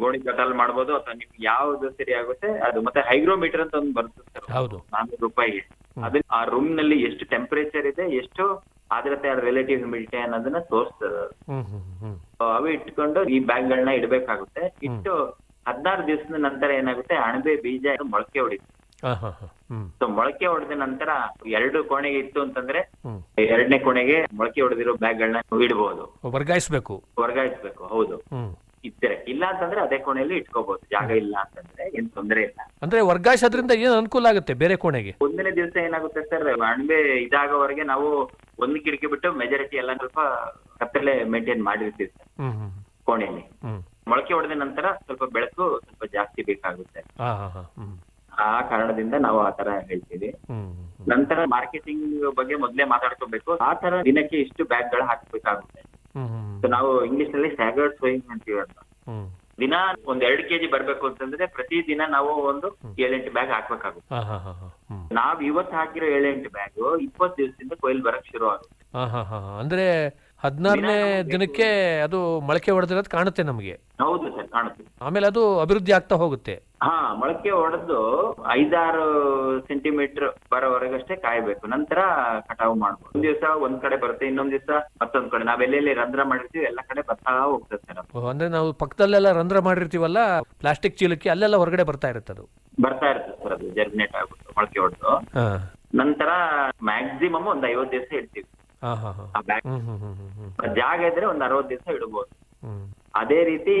Speaker 2: ಗೋಣಿ ಕಟಾಲ್ ಮಾಡಬಹುದು ಅಥವಾ ನಿಮ್ಗೆ ಯಾವ್ದು ಸರಿ ಆಗುತ್ತೆ ಅದು ಮತ್ತೆ ಹೈಗ್ರೋಮೀಟರ್ ಅಂತ ಒಂದು ಬರುತ್ತೆ ನಾನ್ನೂರು ರೂಪಾಯಿಗೆ. ಅದನ್ನ ಆ ರೂಮ್ನಲ್ಲಿ ಎಷ್ಟು ಟೆಂಪರೇಚರ್ ಇದೆ ಎಷ್ಟು ಆದ್ರತೆ ರಿಲೇಟಿವ್ ಹ್ಯೂಮಿಡಿಟಿ ಅನ್ನೋದನ್ನ ತೋರಿಸ್ತದೆ ಅವು ಇಟ್ಕೊಂಡು ಈ ಬ್ಯಾಗ್ಗಳನ್ನ ಇಡ್ಬೇಕಾಗುತ್ತೆ. ಇಟ್ಟು ಹದಿನಾರು ದಿವಸದ ನಂತರ ಏನಾಗುತ್ತೆ ಅಣಬೆ ಬೀಜ ಮೊಳಕೆ ಹೊಡಿತು. ಸೊ ಮೊಳಕೆ ಹೊಡೆದ ನಂತರ ಎರಡು ಕೋಣೆಗೆ ಇತ್ತು ಅಂತಂದ್ರೆ. ಎರಡನೇ ಕೋಣೆಗೆ ಮೊಳಕೆ ಹೊಡೆದಿರೋ ಬ್ಯಾಗ್ ಗಳನ್ನ ಇಡಬಹುದು
Speaker 1: ವರ್ಗಾಯಿಸಬೇಕು.
Speaker 2: ವರ್ಗಾಯಿಸಬೇಕು ಹೌದು. ಇದ್ರೆ ಇಲ್ಲ ಅಂತಂದ್ರೆ ಅದೇ ಕೋಣೆಯಲ್ಲಿ ಇಟ್ಕೋಬಹುದು ಜಾಗ ಇಲ್ಲ ಅಂತಂದ್ರೆ ಏನ್ ತೊಂದರೆ ಇಲ್ಲ.
Speaker 1: ಅಂದ್ರೆ ವರ್ಗಾಯಿಸೋದ್ರಿಂದ ಏನ್ ಅನುಕೂಲ ಆಗುತ್ತೆ ಬೇರೆ ಕೋಣೆಗೆ?
Speaker 2: ಒಂದನೇ ದಿವಸ ಏನಾಗುತ್ತೆ ಸರ್ ಅಣಬೆ ಇದಾಗೋವರೆಗೆ ನಾವು ಒಂದು ಕಿಟಕಿ ಬಿಟ್ಟು ಮೆಜಾರಿಟಿ ಎಲ್ಲ ಸ್ವಲ್ಪ ಕತ್ತಲೆ ಮೇಂಟೈನ್ ಮಾಡಿರ್ತೀವಿ ಸರ್ ಕೋಣೆಯಲ್ಲಿ. ಮೊಳಕೆ ಹೊಡೆದ ನಂತರ ಸ್ವಲ್ಪ ಬೆಳಕು ಸ್ವಲ್ಪ ಜಾಸ್ತಿ ಬೇಕಾಗುತ್ತೆ. ಆ ಕಾರಣದಿಂದ ನಾವು ಆ ತರ ಹೇಳ್ತೀವಿ. ನಂತರ ಮಾರ್ಕೆಟಿಂಗ್ ಬಗ್ಗೆ ಮೊದ್ಲೇ ಮಾತಾಡ್ಕೋಬೇಕು. ಆ ತರ ದಿನಕ್ಕೆ ಇಷ್ಟು ಬ್ಯಾಗ್ಗಳು ಹಾಕ್ಬೇಕಾಗುತ್ತೆ ನಾವು ಇಂಗ್ಲಿಷ್ನಲ್ಲಿ ಸ್ಯಾಗರ್ಡ್ ಸೋಯಿಂಗ್ ಅಂತೀವಿ ಅಂತ ದಿನ ಒಂದ್ ಎರಡು ಕೆಜಿ ಬರ್ಬೇಕು ಅಂತಂದ್ರೆ ಪ್ರತಿ ದಿನ ನಾವು ಒಂದು ಏಳೆಂಟು ಬ್ಯಾಗ್ ಹಾಕ್ಬೇಕಾಗುತ್ತೆ. ನಾವ್ ಇವತ್ತು ಹಾಕಿರೋ ಏಳೆಂಟು ಬ್ಯಾಗ್ ಇಪ್ಪತ್ತು ದಿವಸದಿಂದ ಕೊಯ್ಲು ಬರಕ್ ಶುರು ಆಗುತ್ತೆ.
Speaker 1: ಅಂದ್ರೆ ಹದಿನಾರನೇ ದಿನಕ್ಕೆ ಅದು ಮೊಳಕೆ ಹೊಡೆದಿರೋದು ಕಾಣುತ್ತೆ ನಮಗೆ.
Speaker 2: ಹೌದು ಸರ್ ಕಾಣುತ್ತೆ.
Speaker 1: ಆಮೇಲೆ ಅದು ಅಭಿವೃದ್ಧಿ ಆಗ್ತಾ ಹೋಗುತ್ತೆ.
Speaker 2: ಹಾ ಮೊಳಕೆ ಹೊಡೆದು ಐದಾರು ಸೆಂಟಿಮೀಟರ್ ಬರೋವರೆಗಷ್ಟೇ ಕಾಯಬೇಕು. ನಂತರ ಕಟಾವು ಮಾಡ್ಬೋದು. ಒಂದ್ ದಿವಸ ಒಂದ್ ಕಡೆ ಬರುತ್ತೆ ಇನ್ನೊಂದ್ ದಿವಸ ಮತ್ತೊಂದ್ ಕಡೆ. ನಾವ್ ಎಲ್ಲೆಲ್ಲಿ ರಂಧ್ರ ಮಾಡಿರ್ತೀವಿ ಎಲ್ಲ ಕಡೆ ಬರ್ತಾ ಹೋಗ್ತದೆ ಸರ್ ಅದು.
Speaker 1: ಓ, ಅಂದ್ರೆ ನಾವು ಪಕ್ಕದಲ್ಲೆಲ್ಲ ರಂಧ್ರ ಮಾಡಿರ್ತೀವಲ್ಲ ಪ್ಲಾಸ್ಟಿಕ್ ಚೀಲಕ್ಕೆ ಅಲ್ಲೆಲ್ಲ ಹೊರಗಡೆ ಬರ್ತಾ ಇರುತ್ತೆ ಅದು.
Speaker 2: ಬರ್ತಾ ಇರ್ತದೆ ಸರ್ ಅದು ಜರ್ಮಿನೇಟ್ ಆಗ್ಬಿಟ್ಟು ಮೊಳಕೆ ಹೊಡೆದು
Speaker 1: ಹಾ.
Speaker 2: ನಂತರ ಮ್ಯಾಕ್ಸಿಮಮ್ ಒಂದ್ ಐವತ್ತು ದಿವಸ ಇಡ್ತೀವಿ. ಆ ಜಾಗ ಇದ್ರೆ ಒಂದ್ ಅರವತ್ ದಿವಸ ಇಡಬಹುದು ಅದೇ ರೀತಿ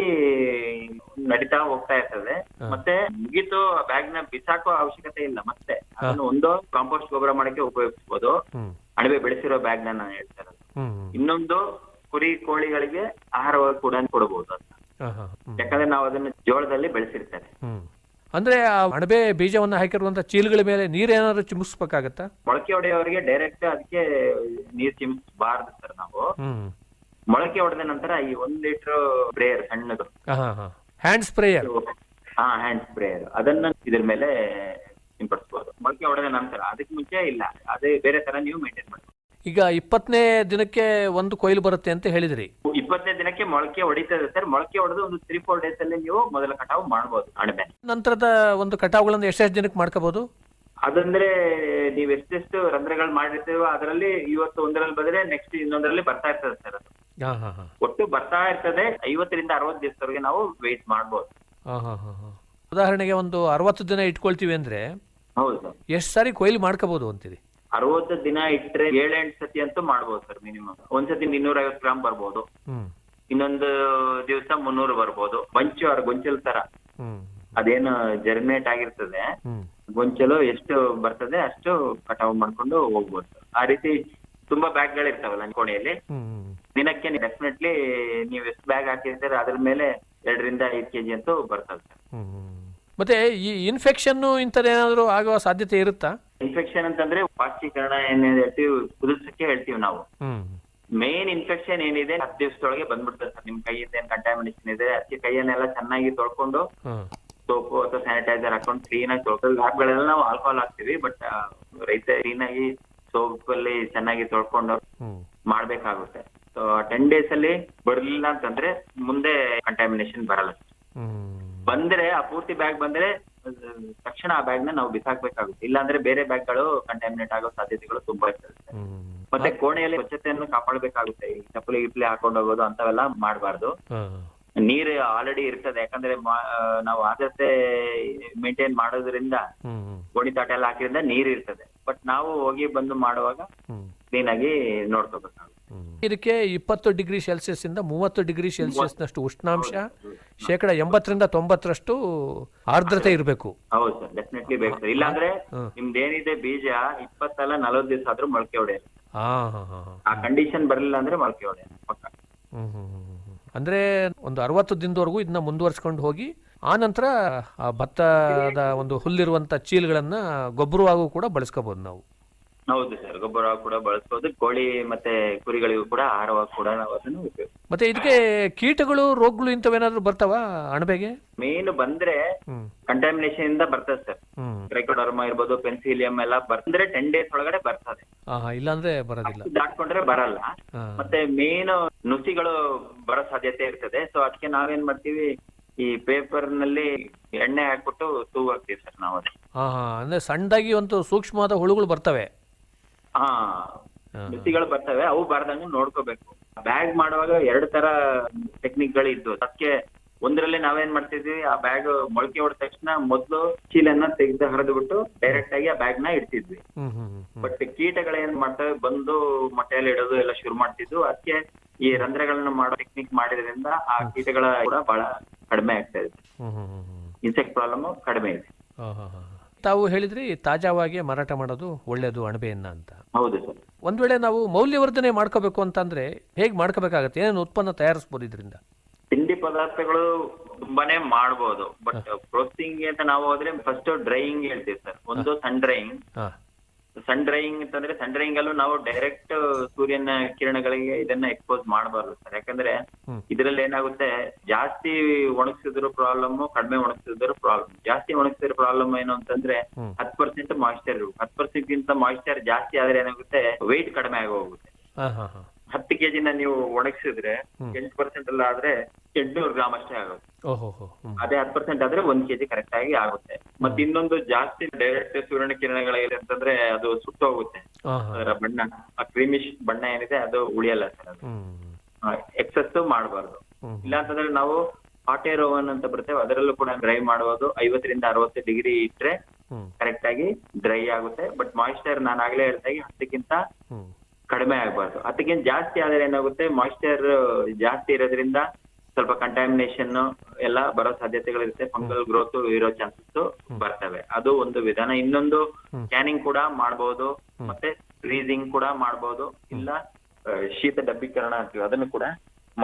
Speaker 2: ನಡೀತಾ ಹೋಗ್ತಾ ಇರ್ತದೆ. ಮತ್ತೆ ಮುಗೀತು ಬ್ಯಾಗ್ನ ಬಿಸಾಕೋ ಅವಶ್ಯಕತೆ ಇಲ್ಲ. ಮತ್ತೆ ಅದನ್ನು ಒಂದು ಕಾಂಪೋಸ್ಟ್ ಗೊಬ್ಬರ ಮಾಡಕ್ಕೆ ಉಪಯೋಗಿಸಬಹುದು ಅಣಬೆ ಬೆಳೆಸಿರೋ ಬ್ಯಾಗ್ನ ನಾನು ಹೇಳ್ತಾ ಇರೋದು. ಇನ್ನೊಂದು ಕುರಿ ಕೋಳಿಗಳಿಗೆ ಆಹಾರವಾಗಿ ಕೂಡ ಕೊಡಬಹುದು ಅಂತ. ಯಾಕಂದ್ರೆ ನಾವು ಅದನ್ನ ಜೋಳದಲ್ಲಿ ಬೆಳೆಸಿರ್ತಾರೆ
Speaker 1: ಅಂದ್ರೆ ಆ ಅಣಬೆ ಬೀಜವನ್ನ ಹಾಕಿರುವಂತ ಚೀಲಗಳ ಮೇಲೆ ನೀರೇನಾದ್ರು ಚಿಮ್ಮಿಸ್ಬೇಕಾಗತ್ತಾ
Speaker 2: ಮೊಳಕೆ ಹೊಡೆಯವರಿಗೆ ಡೈರೆಕ್ಟ್ ಅದಕ್ಕೆ ನೀರ್ ಚಿಮ್ಮಿಸಬಾರ್ದು ಸರ್ ನಾವು.
Speaker 1: ಹ್ಮ್.
Speaker 2: ಮೊಳಕೆ ಹೊಡೆದ ನಂತರ ಈ ಒಂದ್ ಲೀಟರ್ ಸ್ಪ್ರೇಯರ್ ಸಣ್ಣದು.
Speaker 1: ಹಾಂ ಹಾಂ ಹ್ಯಾಂಡ್ ಸ್ಪ್ರೇಯರ್
Speaker 2: ಹಾ ಹ್ಯಾಂಡ್ ಸ್ಪ್ರೇಯರ್ ಅದನ್ನ ಇದ್ರ ಮೇಲೆ ಸಿಂಪಡಿಸಬಹುದು ಮೊಳಕೆ ಹೊಡೆದ ನಂತರ ಅದಕ್ಕೆ ಮುಂಚೆ ಇಲ್ಲ. ಅದೇ ಬೇರೆ ತರ ನೀವು ಮೇಂಟೈನ್ ಮಾಡಿ
Speaker 1: ಈಗ ಇಪ್ಪತ್ತನೇ ದಿನಕ್ಕೆ ಒಂದು ಕೊಯ್ಲು ಬರುತ್ತೆ ಅಂತ ಹೇಳಿದ್ರಿ.
Speaker 2: ಇಪ್ಪತ್ತನೇ ದಿನಕ್ಕೆ ಮೊಳಕೆ ಹೊಡಿತದೆ ಸರ್. ಮೊಳಕೆ ಹೊಡೆದು ಒಂದು ತ್ರೀ ಫೋರ್ ಡೇಸ್ ಅಲ್ಲಿ ನೀವು ಮೊದಲ ಕಟಾವು ಮಾಡಬಹುದು ಅಣಬೆ
Speaker 1: ನಂತರದ ಒಂದು ಕಟಾವುಗಳನ್ನು ಎಷ್ಟೆಷ್ಟು ದಿನಕ್ಕೆ ಮಾಡ್ಕೋಬಹುದು
Speaker 2: ಅದಂದ್ರೆ ನೀವ್ ಎಷ್ಟೆಷ್ಟು ರಂಧ್ರಗಳು ಮಾಡಿರ್ತೀವೋ ಅದರಲ್ಲಿ ಇವತ್ತು ಒಂದರಲ್ಲಿ ಬಂದ್ರೆ ನೆಕ್ಸ್ಟ್ ಇನ್ನೊಂದರಲ್ಲಿ ಬರ್ತಾ ಇರ್ತದೆ ಸರ್ ಅದು.
Speaker 1: ಹಾಂ ಹಾಂ ಹಾಂ.
Speaker 2: ಒಟ್ಟು ಬರ್ತಾ ಇರ್ತದೆ. ಐವತ್ತರಿಂದ ಅರವತ್ತು ದಿವಸದವರೆಗೆ ನಾವು ವೇಟ್
Speaker 1: ಮಾಡಬಹುದು ಉದಾಹರಣೆಗೆ ಒಂದು ಅರವತ್ತು ದಿನ ಇಟ್ಕೊಳ್ತೀವಿ ಅಂದ್ರೆ
Speaker 2: ಹೌದು ಸರ್.
Speaker 1: ಎಷ್ಟು ಸಾರಿ ಕೊಯ್ಲು ಮಾಡ್ಕೋಬಹುದು ಅಂತೀರಿ?
Speaker 2: ಅರವತ್ತು ದಿನ ಇಟ್ರೆ ಏಳೆಂಟು ಸತಿ ಅಂತೂ ಮಾಡ್ಬೋದು ಸರ್ ಮಿನಿಮಮ್ ಒಂದ್ಸತಿ ಇನ್ನೂರ ಐವತ್ತು ಗ್ರಾಮ್ ಬರ್ಬೋದು.
Speaker 1: ಹ್ಮ್.
Speaker 2: ಇನ್ನೊಂದು ದಿವಸ ಮುನ್ನೂರು ಬರ್ಬೋದು. ಬಂಚು ಅವ್ರ ಗೊಂಚಲ್ ತರ.
Speaker 1: ಹ್ಮ್.
Speaker 2: ಅದೇನು ಜರ್ಮಿನೇಟ್ ಆಗಿರ್ತದೆ.
Speaker 1: ಹ್ಮ್.
Speaker 2: ಗೊಂಚಲು ಎಷ್ಟು ಬರ್ತದೆ ಅಷ್ಟು ಕಟಾವು ಮಾಡ್ಕೊಂಡು ಹೋಗ್ಬೋದು ಸರ್. ಆ ರೀತಿ ತುಂಬಾ ಬ್ಯಾಗ್ಗಳು ಇರ್ತಾವಲ್ಲ ಕೋಣೆಯಲ್ಲಿ.
Speaker 1: ಹ್ಮ್
Speaker 2: ದಿನಕ್ಕೆ ಡೆಫಿನೆಟ್ಲಿ ನೀವು ಎಷ್ಟು ಬ್ಯಾಗ್ ಹಾಕಿರ್ತೀರ ಅದ್ರ ಮೇಲೆ ಎರಡರಿಂದ ಐದು ಕೆಜಿ ಅಂತೂ ಬರ್ತದೆ ಸರ್.
Speaker 1: ಹ್ಮ್ ಹ್ಮ್. ಮತ್ತೆ ಈ ಇನ್ಫೆಕ್ಷನ್ ಇಂಥದ್ದೇನಾದರೂ ಆಗುವ ಸಾಧ್ಯತೆ ಇರುತ್ತಾ?
Speaker 2: ಇನ್ಫೆಕ್ಷನ್ ಅಂತಂದ್ರೆ ಪಾಶ್ಚೀಕರಣ ಹೇಳ್ತೀವಿ ಕುದಿಸಕ್ಕೆ ಹೇಳ್ತೀವಿ ನಾವು. ಮೇನ್ ಇನ್ಫೆಕ್ಷನ್ ಏನಿದೆ ಹತ್ತು ದಿವಸದೊಳಗೆ ಬಂದ್ಬಿಡ್ತದೆ ಸರ್. ನಿಮ್ ಕೈಯಿಂದ ಏನ್ ಕಂಟಾಮಿನೇಷನ್ ಇದೆ ಅದಕ್ಕೆ ಕೈಯನ್ನೆಲ್ಲ ಚೆನ್ನಾಗಿ ತೊಳ್ಕೊಂಡು ಸೋಪು ಅಥವಾ ಸ್ಯಾನಿಟೈಸರ್ ಹಾಕೊಂಡು ಕ್ಲೀನ್ ಆಗಿ ತೊಳ್ಕೊಂಡು ಲ್ಯಾಬ್ಗಳೆಲ್ಲ ನಾವು ಆಲ್ಕೋಹಾಲ್ ಹಾಕ್ತಿವಿ ಬಟ್ ರೈತ ಕ್ಲೀನ್ ಆಗಿ ಸೋಪ್ ಅಲ್ಲಿ ಚೆನ್ನಾಗಿ ತೊಳ್ಕೊಂಡು ಮಾಡ್ಬೇಕಾಗುತ್ತೆ. ಸೊ ಟೆನ್ ಡೇಸ್ ಅಲ್ಲಿ ಬರ್ಲಿಲ್ಲ ಅಂತಂದ್ರೆ ಮುಂದೆ ಕಂಟಾಮಿನೇಷನ್ ಬರಲ್ಲ. ಬಂದ್ರೆ ಆ ಪೂರ್ತಿ ಬ್ಯಾಗ್ ಬಂದ್ರೆ ತಕ್ಷಣ ಆ ಬ್ಯಾಗ್ನ ನಾವು ಬಿಸಾಕ್ಬೇಕಾಗುತ್ತೆ. ಇಲ್ಲಾಂದ್ರೆ ಬೇರೆ ಬ್ಯಾಗ್ಗಳು ಕಂಟಾಮಿನೇಟ್ ಆಗೋ ಸಾಧ್ಯತೆಗಳು ತುಂಬಾ ಇರ್ತದೆ. ಮತ್ತೆ ಕೋಣೆಯಲ್ಲಿ ಸ್ವಚ್ಛತೆಯನ್ನು ಕಾಪಾಡಬೇಕಾಗುತ್ತೆ. ಈ ಚಪ್ಪಲಿ ಗಿಪ್ಲಿ ಹಾಕೊಂಡು ಹೋಗೋದು ಅಂತವೆಲ್ಲ ಮಾಡಬಾರ್ದು. ನೀರ್ ಆಲ್ರೆಡಿ ಇರ್ತದೆ. ಯಾಕಂದ್ರೆ ನಾವು ಆದ್ಯತೆ ಮೇಂಟೈನ್ ಮಾಡೋದ್ರಿಂದ ಗೋಣಿ ತಾಟ ಎಲ್ಲ ಹಾಕಿದ್ರಿಂದ ನೀರ್ ಇರ್ತದೆ. ಬಟ್ ನಾವು ಹೋಗಿ ಬಂದು ಮಾಡುವಾಗ ಕ್ಲೀನ್ ಆಗಿ ನೋಡ್ಕೋಬೇಕಾಗುತ್ತೆ.
Speaker 1: ಇದಕ್ಕೆ ಇಪ್ಪತ್ತು ಡಿಗ್ರಿ ಸೆಲ್ಸಿಯಸ್ ಇಂದ ಮೂವತ್ತು ಡಿಗ್ರಿ ಸೆಲ್ಸಿಯಸ್ನಷ್ಟು ಉಷ್ಣಾಂಶ ಶೇಕಡ ಎಂಬತ್ತರಿಂದ ತೊಂಬತ್ತರಷ್ಟು ಆರ್ದ್ರತೆ ಇರಬೇಕು.
Speaker 2: ಹೌದು ಸರ್ ಡೆಫಿನೆಟ್ಲಿ ಬೇಕು ಸರ್. ಇಲ್ಲಾಂದ್ರೆ
Speaker 1: ನಿಮ್ದು
Speaker 2: ಏನಿದೆ ಬೀಜ ಇಪ್ಪತ್ತಲ್ಲ ನಲವತ್ತು ದಿವಸ ಆದ್ರೂ ಮೊಳಕೆ ಹೊಡೆಯಲ್ಲ. ಆ ಕಂಡೀಷನ್ ಬರಲಿಲ್ಲ ಅಂದ್ರೆ ಮೊಳಕೆ ಹೊಡೆಯಲ್ಲ. ಪಕ್ಕ
Speaker 1: ಹ್ಮ್ ಹ್ಮ್ ಹ್ಮ್. ಅಂದ್ರೆ ಒಂದು ಅರವತ್ತು ದಿನದವರೆಗೂ ಇದನ್ನ ಮುಂದುವರ್ಸ್ಕೊಂಡು ಹೋಗಿ, ಆ ನಂತರ ಭತ್ತದ ಒಂದು ಹುಲ್ಲಿರುವಂತ ಚೀಲಗಳನ್ನು ಗೊಬ್ಬರವಾಗೂ ಕೂಡ ಬಳಸ್ಕೋಬೋದು ನಾವು.
Speaker 2: ಹೌದು ಸರ್ ಗೊಬ್ಬರ ಕೂಡ ಬಳಸ್ಬೋದು ಕೋಳಿ ಮತ್ತೆ ಕುರಿಗಳಿಗೂ ಕೂಡ ಆಹಾರವಾಗಿ ಕೂಡ ನಾವು ಅದನ್ನು ಉಪಯೋಗ
Speaker 1: ಮತ್ತೆ ಇದಕ್ಕೆ ಕೀಟಗಳು ರೋಗಗಳು ಇಂಥವೇನಾದ್ರೂ ಬರ್ತಾವ ಅಣಬೆಗೆ?
Speaker 2: ಮೇನ್ ಬಂದ್ರೆ
Speaker 1: ಹ್ಮ್.
Speaker 2: ಕಂಟಾಮಿನೇಷನ್ ಇಂದ ಬರ್ತದೆ ಸರ್.
Speaker 1: ಹ್ಮ್.
Speaker 2: ಟ್ರೈಕೋಡರ್ಮ ಇರ್ಬೋದು ಪೆನ್ಸಿಲಿಯಂ ಎಲ್ಲ ಬಂದ್ರೆ ಟೆನ್ ಡೇಸ್ ಒಳಗಡೆ ಬರ್ತದೆ.
Speaker 1: ಹಾ ಇಲ್ಲಾಂದ್ರೆ ಬರೋದಿಲ್ಲ.
Speaker 2: ದಾಟ್ಕೊಂಡ್ರೆ ಬರಲ್ಲ.
Speaker 1: ಹಾ.
Speaker 2: ಮತ್ತೆ ಮೇನ್ ನುಸಿಗಳು ಬರೋ ಸಾಧ್ಯತೆ ಇರ್ತದೆ. ಸೊ ಅದಕ್ಕೆ ನಾವೇನ್ ಮಾಡ್ತೀವಿ ಈ ಪೇಪರ್ನಲ್ಲಿ ಎಣ್ಣೆ ಹಾಕ್ಬಿಟ್ಟು ತೂಗು ಹಾಕ್ತೀವಿ ಸರ್ ನಾವು. ಅದು
Speaker 1: ಹಾ ಹಾ ಅಂದ್ರೆ ಸಣ್ಣದಾಗಿ ಒಂದು ಸೂಕ್ಷ್ಮವಾದ ಹುಳುಗಳು ಬರ್ತವೆ.
Speaker 2: ಹಾ. ನುಸಿಗಳು ಬರ್ತವೆ ಅವು ಬಾರ್ದಂಗೆ ನೋಡ್ಕೋಬೇಕು. ಬ್ಯಾಗ್ ಮಾಡುವಾಗ ಎರಡು ತರ ಟೆಕ್ನಿಕ್ಗಳು ಇದ್ದು. ಅದಕ್ಕೆ ಒಂದರಲ್ಲಿ ನಾವೇನ್ ಮಾಡ್ತಿದ್ವಿ ಆ ಬ್ಯಾಗ್ ಮೊಳಕೆ ಹೊಡೆದ ತಕ್ಷಣ ಮೊದ್ಲು ಚೀಲನ್ನ ತೆಗೆದು ಹರಿದು ಬಿಟ್ಟು ಡೈರೆಕ್ಟ್ ಆಗಿ ಆ ಬ್ಯಾಗ್ನ ಇಡ್ತಿದ್ವಿ. ಬಟ್ ಕೀಟಗಳು ಏನ್ ಮಾಡ್ತವೆ ಬಂದು ಮೊಟ್ಟೆಯಲ್ಲಿ ಇಡೋದು ಎಲ್ಲ ಶುರು ಮಾಡ್ತಿದ್ವು. ಅದಕ್ಕೆ ಈ ರಂಧ್ರಗಳನ್ನ ಮಾಡೋ ಟೆಕ್ನಿಕ್ ಮಾಡಿದ್ರಿಂದ ಆ ಕೀಟಗಳ ಕೂಡ ಬಹಳ ಕಡಿಮೆ ಆಗ್ತಾ ಇದೆ. ಇನ್ಸೆಕ್ಟ್ ಪ್ರಾಬ್ಲಮ್ ಕಡಿಮೆ ಇದೆ.
Speaker 1: ತಾವು ಹೇಳಿದ್ರಿ ತಾಜಾವಾಗಿ ಮಾರಾಟ ಮಾಡೋದು ಒಳ್ಳೆಯದು ಅಣಬೆಯನ್ನ ಅಂತ.
Speaker 2: ಹೌದು ಸರ್.
Speaker 1: ಒಂದ್ ವೇಳೆ ನಾವು ಮೌಲ್ಯವರ್ಧನೆ ಮಾಡ್ಕೋಬೇಕು ಅಂತಂದ್ರೆ ಹೇಗೆ ಮಾಡ್ಕೋಬೇಕಾಗತ್ತೆ? ಏನೇನು ಉತ್ಪನ್ನ ತಯಾರಿಸ್ಬೋದು ಇದರಿಂದ?
Speaker 2: ತಿಂಡಿ ಪದಾರ್ಥಗಳು ತುಂಬಾನೇ ಮಾಡ್ಬೋದು ಬಟ್ ಪ್ರೊಸೆಸಿಂಗ್ ಅಂತ ನಾವು ಹೋದ್ರೆ ಫಸ್ಟ್ ಡ್ರೈಯಿಂಗ್ ಹೇಳ್ತೀವಿ ಸರ್. ಒಂದು ಸನ್ ಡ್ರೈಯಿಂಗ್ ಸನ್ ಡ್ರೈಯಿಂಗ್ ಅಂತಂದ್ರೆ ಸನ್ ಡ್ರೈಯಿಂಗ್ ಅಲ್ಲೂ ನಾವು ಡೈರೆಕ್ಟ್ ಸೂರ್ಯನ ಕಿರಣಗಳಿಗೆ ಇದನ್ನ ಎಕ್ಸ್ಪೋಸ್ ಮಾಡಬಾರ್ದು ಸರ್ ಯಾಕಂದ್ರೆ ಇದರಲ್ಲಿ ಏನಾಗುತ್ತೆ ಜಾಸ್ತಿ ಒಣಗಿಸಿದ್ರು ಪ್ರಾಬ್ಲಮ್ ಕಡಿಮೆ ಒಣಗಿಸಿದ್ರು ಪ್ರಾಬ್ಲಮ್ ಜಾಸ್ತಿ ಒಣಗಿಸಿದ್ರು ಪ್ರಾಬ್ಲಮ್ ಏನು ಅಂತಂದ್ರೆ
Speaker 1: ಹತ್
Speaker 2: ಹತ್ತು ಪರ್ಸೆಂಟ್ ಮಾಯಿಶ್ಚರ್ ಹತ್ ಪರ್ಸೆಂಟ್ ಗಿಂತ ಮಾಯಿಶ್ಚರ್ ಜಾಸ್ತಿ ಆದ್ರೆ ಏನಾಗುತ್ತೆ ವೆಯ್ಟ್ ಕಡಿಮೆ ಆಗಿ ಹೋಗುತ್ತೆ
Speaker 1: ಹಾ ಹಾ ಹಾ.
Speaker 2: ಹತ್ತು ಕೆಜಿನ ನೀವು ಒಣಗಿಸಿದ್ರೆ. ಎಂಟು ಪರ್ಸೆಂಟ್ ಎಲ್ಲ ಆದ್ರೆ ಎಂಟ್ನೂರು ಗ್ರಾಮ್ ಅಷ್ಟೇ ಆಗುತ್ತೆ. ಅದೇ ಹತ್ತು ಪರ್ಸೆಂಟ್ ಆದ್ರೆ ಒಂದ್ ಕೆಜಿ ಕರೆಕ್ಟ್ ಆಗಿ ಆಗುತ್ತೆ. ಮತ್ತೆ ಇನ್ನೊಂದು ಜಾಸ್ತಿ ಡೈರೆಕ್ಟ್ ಸೂರ್ಯನ ಕಿರಣಗಳಿದೆ ಅಂತಂದ್ರೆ ಅದು ಸುಟ್ಟೋಗುತ್ತೆ ಅದರ ಬಣ್ಣ ಆ ಕ್ರೀಮಿಶ್ ಬಣ್ಣ ಏನಿದೆ ಅದು ಉಳಿಯಲ್ಲ ಸರ್ ಅದು. ಎಕ್ಸಸ್ ಮಾಡಬಾರ್ದು. ಇಲ್ಲ ಅಂತಂದ್ರೆ ನಾವು ಹಾಟ್ ಏರ್ ಓವನ್ ಅಂತ ಬರ್ತೇವೆ ಅದರಲ್ಲೂ ಕೂಡ ಡ್ರೈ ಮಾಡಬಹುದು ಐವತ್ತರಿಂದ ಅರವತ್ತು ಡಿಗ್ರಿ ಇಟ್ರೆ ಕರೆಕ್ಟ್ ಆಗಿ ಡ್ರೈ ಆಗುತ್ತೆ. ಬಟ್ ಮಾಯಿಶ್ಚರ್ ನಾನು ಆಗ್ಲೇ ಹೇಳ್ತಾಗಿ ಹತ್ತಕ್ಕಿಂತ ಕಡಿಮೆ ಆಗಬಾರ್ದು. ಹತ್ತಕ್ಕಿಂತ ಜಾಸ್ತಿ ಆದ್ರೆ ಏನಾಗುತ್ತೆ ಮಾಯಿಶ್ಚರ್ ಜಾಸ್ತಿ ಇರೋದ್ರಿಂದ ಸ್ವಲ್ಪ ಕಂಟಾಮಿನೇಷನ್ ಎಲ್ಲ ಬರೋ ಸಾಧ್ಯತೆಗಳಿರುತ್ತೆ. ಫಂಗಲ್ ಗ್ರೋತ್ ಇರೋ ಚಾನ್ಸಸ್ ಬರ್ತವೆ. ಅದು ಒಂದು ವಿಧಾನ. ಇನ್ನೊಂದು ಸ್ಕ್ಯಾನಿಂಗ್ ಕೂಡ ಮಾಡಬಹುದು ಮತ್ತೆ ಫ್ರೀಸಿಂಗ್ ಕೂಡ ಮಾಡಬಹುದು ಇಲ್ಲ ಶೀತ ಡಬ್ಬೀಕರಣ ಅಂತೀವಿ. ಅದನ್ನು ಕೂಡ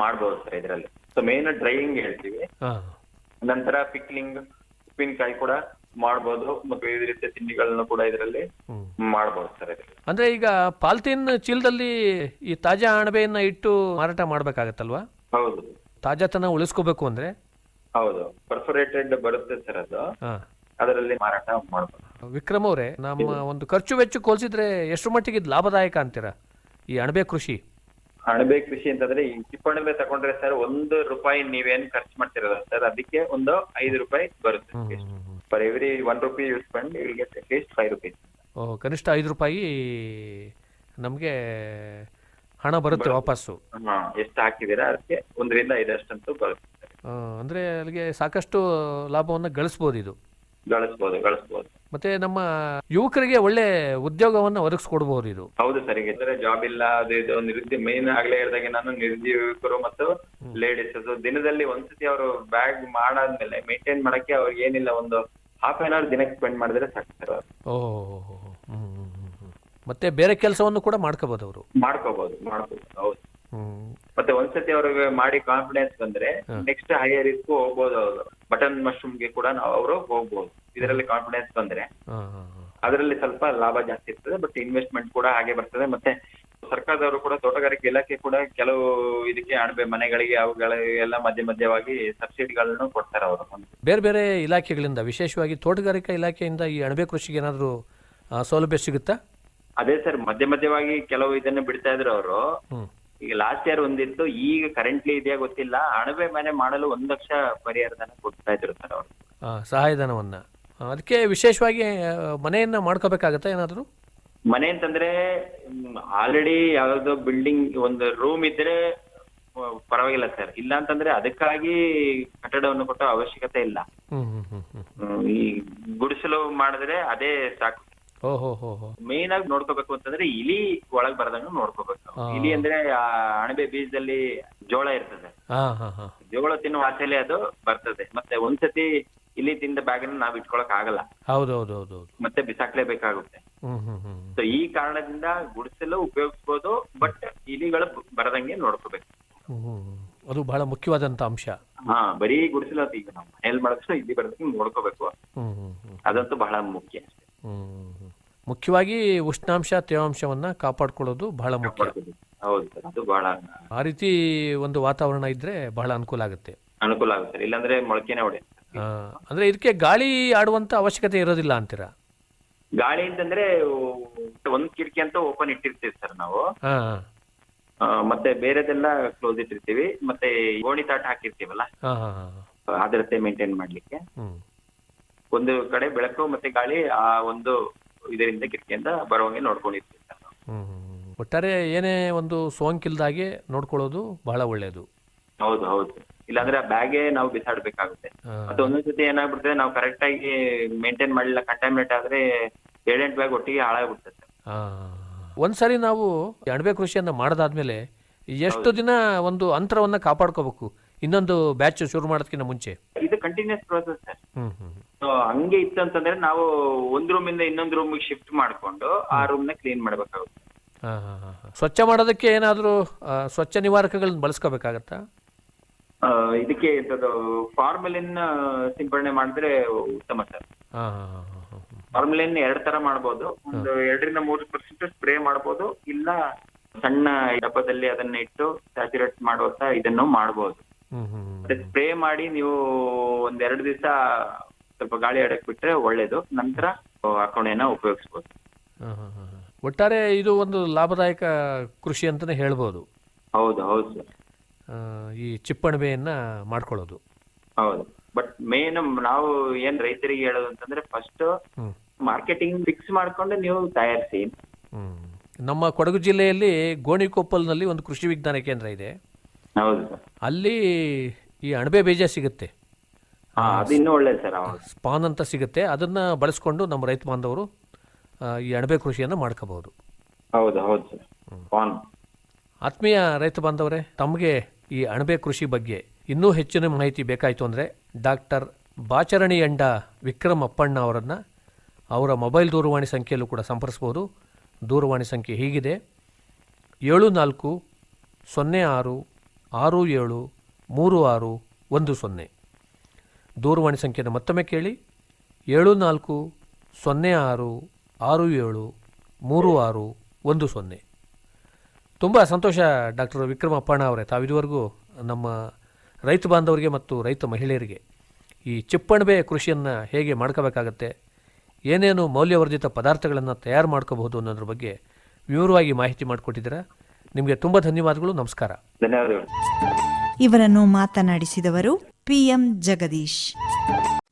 Speaker 2: ಮಾಡಬಹುದು ಸರ್ ಇದರಲ್ಲಿ. ಸೊ ಮೇನ್ ಡ್ರೈಯಿಂಗ್ ಹೇಳ್ತೀವಿ. ನಂತರ ಪಿಕ್ಲಿಂಗ್ ಉಪ್ಪಿನಕಾಯಿ ಕೂಡ ಮಾಡಬಹುದು ಮತ್ತೆ ವಿವಿಧ ರೀತಿಯ ತಿಂಡಿಗಳನ್ನು ಕೂಡ ಇದರಲ್ಲಿ ಮಾಡಬಹುದು ಸರ್
Speaker 1: ಅಂದ್ರೆ ಈಗ ಪಾಲ್ತಿನ್ ಚೀಲದಲ್ಲಿ ಈ ತಾಜಾ ಅಣಬೆಯನ್ನ ಇಟ್ಟು ಮಾರಾಟ ಮಾಡ್ಬೇಕಾಗತ್ತಲ್ವಾ?
Speaker 2: ಹೌದು.
Speaker 1: ತಾಜಾತನ ಉಳಿಸ್ಕೋಬೇಕು ಅಂದ್ರೆ?
Speaker 2: ಹೌದು ಪರ್ಫೊರೇಟೆಡ್ ಬರುತ್ತೆ ಸರ್ ಅದು.
Speaker 1: ಹಾ.
Speaker 2: ಅದರಲ್ಲಿ ಮಾರಾಟ ಮಾಡಬಹುದು
Speaker 1: ವಿಕ್ರಮ್ ಅವರೇ ನಮ್ಮ ಒಂದು ಖರ್ಚು ವೆಚ್ಚ ಹೋಲಿಸಿದ್ರೆ ಎಷ್ಟು ಮಟ್ಟಿಗೆ ಇದು ಲಾಭದಾಯಕ ಅಂತೀರಾ? ಈ ಅಣಬೆ ಕೃಷಿ?
Speaker 2: ಅಣಬೆ ಕೃಷಿ ಅಂತಂದ್ರೆ ಈ ಚಿಪ್ಪಣಬೆ ತಗೊಂಡ್ರೆ ಸರ್ ಒಂದು ರೂಪಾಯಿ ನೀವೇನ್ ಖರ್ಚು ಮಾಡ್ತಿರಲ್ಲ ಸರ್ ಅದಕ್ಕೆ ಒಂದು ಐದು ರೂಪಾಯಿ ಬರುತ್ತೆ. For every one rupee you spend will get at least five rupees
Speaker 1: ಓ ಕನಿಷ್ಠ ಐದು ರೂಪಾಯಿ ನಮಗೆ ಹಣ ಬರುತ್ತೆ ವಾಪಸ್ಸು.
Speaker 2: ಹಾ ಎಷ್ಟು ಹಾಕಿದೀರಾ ಅದಕ್ಕೆ ಒಂದರಿಂದ ಐದಷ್ಟಂತೂ ಬರುತ್ತೆ.
Speaker 1: ಆ, ಅಂದ್ರೆ ಅಲ್ಲಿಗೆ ಸಾಕಷ್ಟು ಲಾಭವನ್ನು ಗಳಿಸ್ಬೋದು ಇದು.
Speaker 2: ಗಳಿಸ್ಬೋದು ಗಳಿಸ್ಬೋದು.
Speaker 1: ಮತ್ತೆ ನಮ್ಮ ಯುವಕರಿಗೆ ಒಳ್ಳೆ ಉದ್ಯೋಗವನ್ನು ಒದಗಿಸ್ಕೊಡ್ಬೋದು ಇದು.
Speaker 2: ಹೌದು ಸರ್ ಈಗ ಅಂದ್ರೆ ಜಾಬ್ ಇಲ್ಲ ಅದು ಇದು ನಿರುದ್ಯೋಗ ಮೇನ್ ಆಗ್ಲೇ ಹೇಳಿದಾಗೆ ನಾನು ನಿರುದ್ಯೋಗಿಕರು ಮತ್ತು ಲೇಡೀಸ್ ದಿನದಲ್ಲಿ ಒಂದ್ಸತಿ ಅವರು ಬ್ಯಾಗ್ ಮಾಡಾದ್ಮೇಲೆ ಮೇಂಟೈನ್ ಮಾಡಕ್ಕೆ ಅವ್ರಿಗೆ ಏನಿಲ್ಲ ಒಂದು ಹಾಫ್ ಆನ್ ಅವರ್ ದಿನಕ್ಕೆ ಸ್ಪೆಂಡ್ ಮಾಡಿದ್ರೆ ಸಾಕು ಸರ್
Speaker 1: ಓ. ಮತ್ತೆ ಬೇರೆ ಕೆಲಸವನ್ನು ಕೂಡ ಮಾಡ್ಕೋಬಹುದು ಅವರು.
Speaker 2: ಮಾಡ್ಕೋಬಹುದು ಮಾಡ್ಕೋಬಹುದು ಹೌದು. ಮತ್ತೆ ಒಂದ್ಸತಿ ಅವ್ರಿಗೆ ಮಾಡಿ ಕಾನ್ಫಿಡೆನ್ಸ್ ಬಂದ್ರೆ ನೆಕ್ಸ್ಟ್ ಹೈಯರ್ ರಿಸ್ಕ್ ಹೋಗ್ಬೋದು ಅವರು. ಬಟನ್ ಮಶ್ರೂಮ್ಗೆ ಕೂಡ ನಾವು ಅವರು ಹೋಗ್ಬೋದು. ಇದರಲ್ಲಿ ಕಾನ್ಫಿಡೆನ್ಸ್ ಬಂದ್ರೆ. ಅದರಲ್ಲಿ ಸ್ವಲ್ಪ ಲಾಭ ಜಾಸ್ತಿ ಇರ್ತದೆ ಬಟ್ ಇನ್ವೆಸ್ಟ್ಮೆಂಟ್ ಕೂಡ ಹಾಗೆ ಬರ್ತದೆ. ಮತ್ತೆ ಸರ್ಕಾರದವರು ಕೂಡ ತೋಟಗಾರಿಕೆ ಇಲಾಖೆ ಕೂಡ ಕೆಲವು ಇದಕ್ಕೆ ಅಣಬೆ ಮನೆಗಳಿಗೆ ಅವುಗಳಿಗೆಲ್ಲ ಮಧ್ಯ ಮಧ್ಯವಾಗಿ ಸಬ್ಸಿಡಿಗಳನ್ನು ಕೊಡ್ತಾರೆ ಅವರು.
Speaker 1: ಬೇರೆ ಬೇರೆ ಇಲಾಖೆಗಳಿಂದ ವಿಶೇಷವಾಗಿ ತೋಟಗಾರಿಕಾ ಇಲಾಖೆಯಿಂದ ಈ ಅಣಬೆ ಕೃಷಿಗೆ ಏನಾದರೂ ಸೌಲಭ್ಯ ಸಿಗುತ್ತಾ?
Speaker 2: ಅದೇ ಸರ್ ಮಧ್ಯ ಮಧ್ಯವಾಗಿ ಕೆಲವು ಇದನ್ನ ಬಿಡ್ತಾ ಇದ್ರು ಅವರು.
Speaker 1: ಹ್ಮ್.
Speaker 2: ಈಗ ಲಾಸ್ಟ್ ಇಯರ್ ಒಂದಿತ್ತು ಈಗ ಕರೆಂಟ್ಲಿ ಇದೆಯಾ ಗೊತ್ತಿಲ್ಲ. ಅಣಬೆ ಮನೆ ಮಾಡಲು ಒಂದ್ ಲಕ್ಷ ಪರಿಹಾರಧನ ಕೊಡ್ತಾ ಇದ್ರು ಸರ್ ಅವರು.
Speaker 1: ಆ, ಸಹಾಯಧನವನ್ನ ಆ, ಅದಕ್ಕೆ ವಿಶೇಷವಾಗಿ ಆ, ಮನೆಯನ್ನ ಮಾಡ್ಕೋಬೇಕಾಗತ್ತಾ ಏನಾದರೂ?
Speaker 2: ಮನೆ ಅಂತಂದ್ರೆ ಆಲ್ರೆಡಿ ಯಾವ್ದೋ ಬಿಲ್ಡಿಂಗ್ ಒಂದು ರೂಮ್ ಇದ್ರೆ ಆ, ಪರವಾಗಿಲ್ಲ ಸರ್ ಇಲ್ಲ ಅಂತಂದ್ರೆ ಅದಕ್ಕಾಗಿ ಕಟ್ಟಡವನ್ನು ಕೊಟ್ಟ ಅವಶ್ಯಕತೆ ಇಲ್ಲ.
Speaker 1: ಹ್ಮ್ ಹ್ಮ್ ಹ್ಮ್ ಹ್ಮ್.
Speaker 2: ಹ್ಮ್, ಈ ಗುಡಿಸಲು ಮಾಡಿದ್ರೆ ಅದೇ ಸಾಕು. ಮೇನ್ ಆಗಿ ನೋಡ್ಕೋಬೇಕು ಅಂತಂದ್ರೆ ಇಲಿ ಒಳಗ್ ಬರದಂಗ ನೋಡ್ಕೋಬೇಕು. ಇಲಿ ಅಂದ್ರೆ ಆ ಅಣಬೆ ಬೀಜದಲ್ಲಿ ಜೋಳ ಇರ್ತದೆ.
Speaker 1: ಹಾ ಹಾ ಹಾ.
Speaker 2: ಜೋಳ ತಿನ್ನುವ ಆಚೆಲೆ ಅದು ಬರ್ತದೆ. ಮತ್ತೆ ಒಂದ್ಸತಿ ಇಲಿ ತಿಂದ ಬ್ಯಾಗನ್ನ ನಾವ್ ಇಟ್ಕೊಳಕ್ ಆಗಲ್ಲ.
Speaker 1: ಹೌದು ಹೌದು ಹೌದು ಹೌದು
Speaker 2: ಮತ್ತೆ ಬಿಸಾಕ್ಲೇಬೇಕಾಗುತ್ತೆ.
Speaker 1: ಹ್ಮ್ ಹ್ಮ್ ಹ್ಮ್.
Speaker 2: ಸೊ ಈ ಕಾರಣದಿಂದ ಗುಡಿಸಲು ಉಪಯೋಗಿಸ್ಬೋದು ಬಟ್ ಇಲಿಗಳು ಬ- ಬರದಂಗೆ ನೋಡ್ಕೋಬೇಕು.
Speaker 1: ಹ್ಮ್, ಹ್ಮ್, ಹ್ಮ್. ಅದು ಬಹಳ ಮುಖ್ಯವಾದಂತ ಅಂಶ.
Speaker 2: ಹಾ ಬರೀ ಗುಡಿಸಲು ಅದು ಈಗ ನಾವು. ಮನೇಲಿ ಮಾಡಿದ್ರೆ ಇಲ್ಲಿ ಬರದಂಗೆ ನೋಡ್ಕೋಬೇಕು.
Speaker 1: ಹ್ಮ್ ಹ್ಮ್ ಹ್ಮ್.
Speaker 2: ಅದಂತೂ ಬಹಳ ಮುಖ್ಯ.
Speaker 1: ಅಷ್ಟೇ ಹ್ಮ್. ಮುಖ್ಯವಾಗಿ ಉಷ್ಣಾಂಶ ತೇವಾಂಶವನ್ನ ಕಾಪಾಡ್ಕೊಳ್ಳೋದು ಬಹಳ ಮುಖ್ಯ.
Speaker 2: ಹೌದು ಸರ್ ಅದು ಬಹಳ
Speaker 1: ಆ ರೀತಿ ಒಂದು ವಾತಾವರಣ ಇದ್ರೆ ಬಹಳ ಅನುಕೂಲ ಆಗುತ್ತೆ.
Speaker 2: ಅನುಕೂಲ ಆಗುತ್ತೆ ಇಲ್ಲಾಂದ್ರೆ ಮೊಳಕೆನೆ ಹೊಡೆ
Speaker 1: ಆ, ಅಂದ್ರೆ ಇದಕ್ಕೆ ಗಾಳಿ ಆಡುವಂತ ಅವಶ್ಯಕತೆ ಇರೋದಿಲ್ಲ ಅಂತೀರಾ?
Speaker 2: ಗಾಳಿ ಅಂತಂದ್ರೆ ಒಂದ್ ಕಿಟಕಿ ಅಂತ ಓಪನ್ ಇಟ್ಟಿರ್ತೀವಿ ಸರ್ ನಾವು.
Speaker 1: ಹಾ
Speaker 2: ಆ, ಮತ್ತೆ ಬೇರೆದೆಲ್ಲ ಕ್ಲೋಸ್ ಇಟ್ಟಿರ್ತೀವಿ. ಮತ್ತೆ ಗೋಣಿ ತಾಟ ಹಾಕಿರ್ತೀವಲ್ಲ
Speaker 1: ಹಾ ಹಾ ಹಾ
Speaker 2: ಆದ್ರತೆ ಮೇಂಟೈನ್ ಮಾಡ್ಲಿಕ್ಕೆ.
Speaker 1: ಹ್ಮ್.
Speaker 2: ಒಂದು ಕಡೆ ಬೆಳಕು ಮತ್ತೆ ಗಾಳಿ ಆ ಒಂದು ಇದರಿಂದ ಕಿಟಕಿಯಿಂದ ಬರುವಂಗೆ ನೋಡ್ಕೊಂಡಿರ್ತೀವಿ.
Speaker 1: ಹ್ಮ್. ಒಟ್ಟಾರೆ ಏನೇ ಒಂದು ಸೋಂಕಿಲ್ದಾಗೆ ನೋಡ್ಕೊಳ್ಳೋದು ಬಹಳ ಒಳ್ಳೆಯದು
Speaker 2: ಹೌದು ಹೌದು. ಇಲ್ಲಾಂದ್ರೆ ಆ ಬ್ಯಾಗೆ ನಾವು ಬಿಸಾಡ್ಬೇಕಾಗುತ್ತೆ.
Speaker 1: ಆ,
Speaker 2: ಮತ್ತೆ ಒಂದೊಂದ್ಸತಿ ಏನಾಗ್ಬಿಡ್ತದೆ ನಾವು ಕರೆಕ್ಟ್ ಆಗಿ ಮೇಂಟೈನ್ ಮಾಡಿಲ್ಲ ಕಂಟಾಮಿನೇಟ್ ಆದ್ರೆ ಏಳೆಂಟು ಬ್ಯಾಗ್ ಒಟ್ಟಿಗೆ ಹಾಳಾಗ್ಬಿಡ್ತದೆ.
Speaker 1: ಆ. ಒಂದ್ಸರಿ ನಾವು ಎಣ್ಬೆ ಅಣಬೆ ಕೃಷಿಯನ್ನು ಮಾಡದಾದ್ಮೇಲೆ ಎಷ್ಟು ದಿನ ಒಂದು ಅಂತರವನ್ನ ಕಾಪಾಡ್ಕೋಬೇಕು? ಇನ್ನೊಂದು ಬ್ಯಾಚ್ ಶುರು ಮಾಡೋದಕ್ಕಿಂತ ಮುಂಚೆ.
Speaker 2: ಇದು ಕಂಟಿನ್ಯೂಸ್ ಪ್ರೋಸೆಸ್ ಸರ್.
Speaker 1: ಹ್ಮ್ ಹ್ಮ್.
Speaker 2: ಸೊ ಹಂಗೆ ಇತ್ತು ಅಂತಂದ್ರೆ ನಾವು ಒಂದ್ ರೂಮ್ ಇಂದ ಇನ್ನೊಂದ್ ರೂಮ್ ಶಿಫ್ಟ್ ಮಾಡ್ಕೊಂಡು ಆ ರೂಮ್ನ ಕ್ಲೀನ್ ಮಾಡ್ಬೇಕಾಗುತ್ತೆ.
Speaker 1: ಹಾ, ಹಾ, ಹಾ, ಹಾ. ಸ್ವಚ್ಛ ಮಾಡೋದಕ್ಕೆ ಏನಾದರೂ ಸ್ವಚ್ಛ ನಿವಾರಕಗಳನ್ನ ಬಳಸ್ಕೋಬೇಕಾಗತ್ತಾ?
Speaker 2: ಆ, ಇದಕ್ಕೆ ಇಂಥದ್ದು ಫಾರ್ಮಲಿನ್ ಸಿಂಪಡಣೆ ಮಾಡಿದ್ರೆ ಉತ್ತಮ ಸರ್.
Speaker 1: ಹಾಂ ಹಾಂ ಹಾಂ ಹಾಂ
Speaker 2: ಫಾರ್ಮಲಿನ್ ಎರಡ್ ತರ ಮಾಡ್ಬೋದು. ಒಂದು ಎರಡರಿಂದ ಮೂರು ಪರ್ಸೆಂಟ್ ಸ್ಪ್ರೇ ಮಾಡ್ಬೋದು. ಇಲ್ಲ ಸಣ್ಣ ಡಬ್ಬದಲ್ಲಿ ಅದನ್ನ ಇಟ್ಟು ಸ್ಯಾಚುರೇಟ್ ಮಾಡುವಂತ ಇದನ್ನು ಮಾಡ್ಬೋದು. ಮತ್ತೆ ಸ್ಪ್ರೇ ಮಾಡಿ ನೀವು ಒಂದೆರಡು ಎರಡು ದಿವಸ ಸ್ವಲ್ಪ ಗಾಳಿ ಆಡಕ್ ಬಿಟ್ರೆ ಒಳ್ಳೇದು. ನಂತರ ಆ
Speaker 1: ಉಪಯೋಗಿಸಬಹುದು ಒಟ್ಟಾರೆ ಇದು ಒಂದು ಲಾಭದಾಯಕ ಕೃಷಿ ಅಂತಾನೆ ಹೇಳ್ಬೋದು.
Speaker 2: ಹೌದು ಹೌದು ಸರ್.
Speaker 1: ಈ ಚಿಪ್ಪಣಬೆಯನ್ನು ಮಾಡ್ಕೊಳ್ಳೋದು.
Speaker 2: ಹೌದು. ಬಟ್ ಮೇನ್ ನಾವು ಏನ್ ರೈತರಿಗೆ ಹೇಳೋದು ಅಂತಂದ್ರೆ ಫಸ್ಟ್ ಮಾರ್ಕೆಟಿಂಗ್ ಫಿಕ್ಸ್ ಮಾಡ್ಕೊಂಡು ನೀವು ತಯಾರಿಸಿ.
Speaker 1: ನಮ್ಮ ಕೊಡಗು ಜಿಲ್ಲೆಯಲ್ಲಿ ಗೋಣಿಕೊಪ್ಪಲ್ನಲ್ಲಿ ಒಂದು ಕೃಷಿ ವಿಜ್ಞಾನ ಕೇಂದ್ರ ಇದೆ.
Speaker 2: ಹೌದು
Speaker 1: ಅಲ್ಲಿ ಈ ಅಣಬೆ ಬೀಜ ಸಿಗುತ್ತೆ.
Speaker 2: ಅದು ಇನ್ನೂ ಒಳ್ಳೇದು ಸರ್ ಹೌದು.
Speaker 1: ಸ್ಪಾನ್ ಅಂತ ಸಿಗುತ್ತೆ. ಅದನ್ನ ಬಳಸ್ಕೊಂಡು ನಮ್ಮ ರೈತ ಬಾಂಧವರು ಈ ಅಣಬೆ ಕೃಷಿಯನ್ನ ಮಾಡ್ಕೋಬಹುದು
Speaker 2: ಹೌದು ಹೌದು ಸರ್.
Speaker 1: ಆತ್ಮೀಯ ರೈತ ಬಾಂಧವರೇ ತಮಗೆ ಈ ಅಣಬೆ ಕೃಷಿ ಬಗ್ಗೆ ಇನ್ನೂ ಹೆಚ್ಚಿನ ಮಾಹಿತಿ ಬೇಕಾಯಿತು ಅಂದ್ರೆ ಡಾಕ್ಟರ್ ಬಾಚರಣಿ ಅಂಡ ವಿಕ್ರಮ್ ಅಪ್ಪಣ್ಣ ಅವರನ್ನ ಅವರ ಮೊಬೈಲ್ ದೂರವಾಣಿ ಸಂಖ್ಯೆಯಲ್ಲೂ ಕೂಡ ಸಂಪರ್ಸ್ಬೋದು. ದೂರವಾಣಿ ಸಂಖ್ಯೆ ಹೀಗಿದೆ. ಏಳು ನಾಲ್ಕು ಸೊನ್ನೆ ಆರು ಆರು ಏಳು ಮೂರು ಆರು ಒಂದು ಸೊನ್ನೆ. ದೂರವಾಣಿ ಸಂಖ್ಯೆಯನ್ನು ಮತ್ತೊಮ್ಮೆ ಕೇಳಿ. ಏಳು ನಾಲ್ಕು ಸೊನ್ನೆ ಆರು ಆರು ಏಳು ಮೂರು ಆರು ಒಂದು ಸೊನ್ನೆ. ತುಂಬ ಸಂತೋಷ ಡಾಕ್ಟರ್ ವಿಕ್ರಮ ಅಪ್ಪಣ್ಣ ಅವರೇ. ತಾವಿದುವರೆಗೂ ನಮ್ಮ ರೈತ ಬಾಂಧವರಿಗೆ ಮತ್ತು ರೈತ ಮಹಿಳೆಯರಿಗೆ ಈ ಚಿಪ್ಪಣಬೆ ಕೃಷಿಯನ್ನು ಹೇಗೆ ಮಾಡ್ಕೋಬೇಕಾಗತ್ತೆ ಏನೇನು ಮೌಲ್ಯವರ್ಧಿತ ಪದಾರ್ಥಗಳನ್ನು ತಯಾರು ಮಾಡ್ಕೋಬಹುದು ಅನ್ನೋದ್ರ ಬಗ್ಗೆ ವಿವರವಾಗಿ ಮಾಹಿತಿ ಮಾಡಿಕೊಟ್ಟಿದ್ದೀರ. ನಿಮಗೆ ತುಂಬ ಧನ್ಯವಾದಗಳು. ನಮಸ್ಕಾರ.
Speaker 2: ಧನ್ಯವಾದಗಳು.
Speaker 3: ಇವರನ್ನು ಮಾತನಾಡಿಸಿದವರು പി എം ജഗദീഷ്.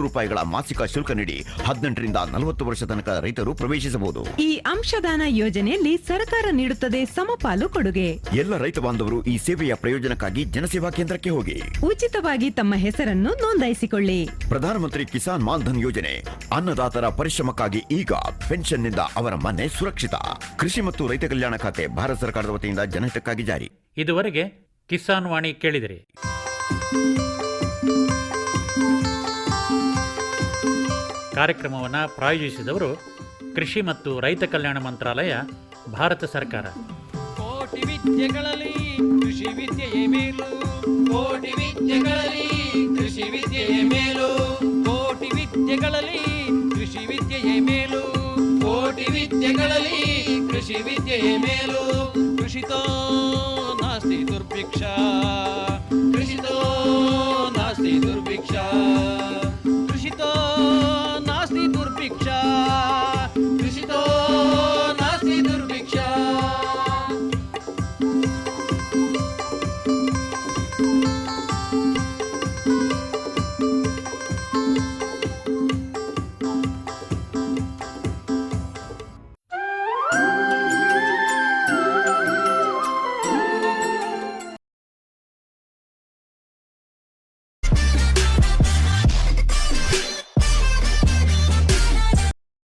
Speaker 4: ರೂಪಾಯಿಗಳ ಮಾಸಿಕ ಶುಲ್ಕ ನೀಡಿ ಹದಿನೆಂಟರಿಂದ ನಲವತ್ತು ವರ್ಷ ತನಕ ರೈತರು ಪ್ರವೇಶಿಸಬಹುದು.
Speaker 5: ಈ ಅಂಶದಾನ ಯೋಜನೆಯಲ್ಲಿ ಸರ್ಕಾರ ನೀಡುತ್ತದೆ ಸಮಪಾಲು ಕೊಡುಗೆ.
Speaker 4: ಎಲ್ಲ ರೈತ ಬಾಂಧವರು ಈ ಸೇವೆಯ ಪ್ರಯೋಜನಕ್ಕಾಗಿ ಜನಸೇವಾ ಕೇಂದ್ರಕ್ಕೆ ಹೋಗಿ.
Speaker 5: ಉಚಿತವಾಗಿ ತಮ್ಮ ಹೆಸರನ್ನು ನೋಂದಾಯಿಸಿಕೊಳ್ಳಿ.
Speaker 4: ಪ್ರಧಾನಮಂತ್ರಿ ಕಿಸಾನ್ ಮಾನ್ಧನ್ ಯೋಜನೆ ಅನ್ನದಾತರ ಪರಿಶ್ರಮಕ್ಕಾಗಿ ಈಗ ಪೆನ್ಷನ್ನಿಂದ ಅವರ ಮನೆ ಸುರಕ್ಷಿತ. ಕೃಷಿ ಮತ್ತು ರೈತ ಕಲ್ಯಾಣ ಖಾತೆ ಭಾರತ ಸರ್ಕಾರದ ವತಿಯಿಂದ ಜನಹಿತಕ್ಕಾಗಿ ಜಾರಿ.
Speaker 6: ಇದುವರೆಗೆ ಕಿಸಾನ್ ವಾಣಿ ಕೇಳಿದಿರಿ. ಕಾರ್ಯಕ್ರಮವನ್ನು ಪ್ರಾಯೋಜಿಸಿದವರು ಕೃಷಿ ಮತ್ತು ರೈತ ಕಲ್ಯಾಣ ಮಂತ್ರಾಲಯ, ಭಾರತ ಸರ್ಕಾರ.
Speaker 7: ಕೋಟಿ ವಿದ್ಯೆಗಳಲ್ಲಿ ಕೃಷಿ ವಿದ್ಯೆಯೇ ಮೇಲು. ಕೋಟಿ ವಿದ್ಯೆಗಳಲ್ಲಿ ಕೃಷಿ ವಿದ್ಯೆಯೇ ಮೇಲು. ಕೋಟಿ ವಿದ್ಯೆಗಳಲ್ಲಿ ಕೃಷಿ ವಿದ್ಯೆಯೇ ಮೇಲು. ಕೋಟಿ ವಿದ್ಯೆಗಳಲ್ಲಿ ಕೃಷಿ ವಿದ್ಯೆಯೇ ಮೇಲು. ಕೃಷಿತೋ ನಾಸ್ತಿ ದುರ್ಭಿಕ್ಷ. ಕೃಷಿತೋ ನಾಸ್ತಿ ದುರ್ಭಿಕ್ಷ.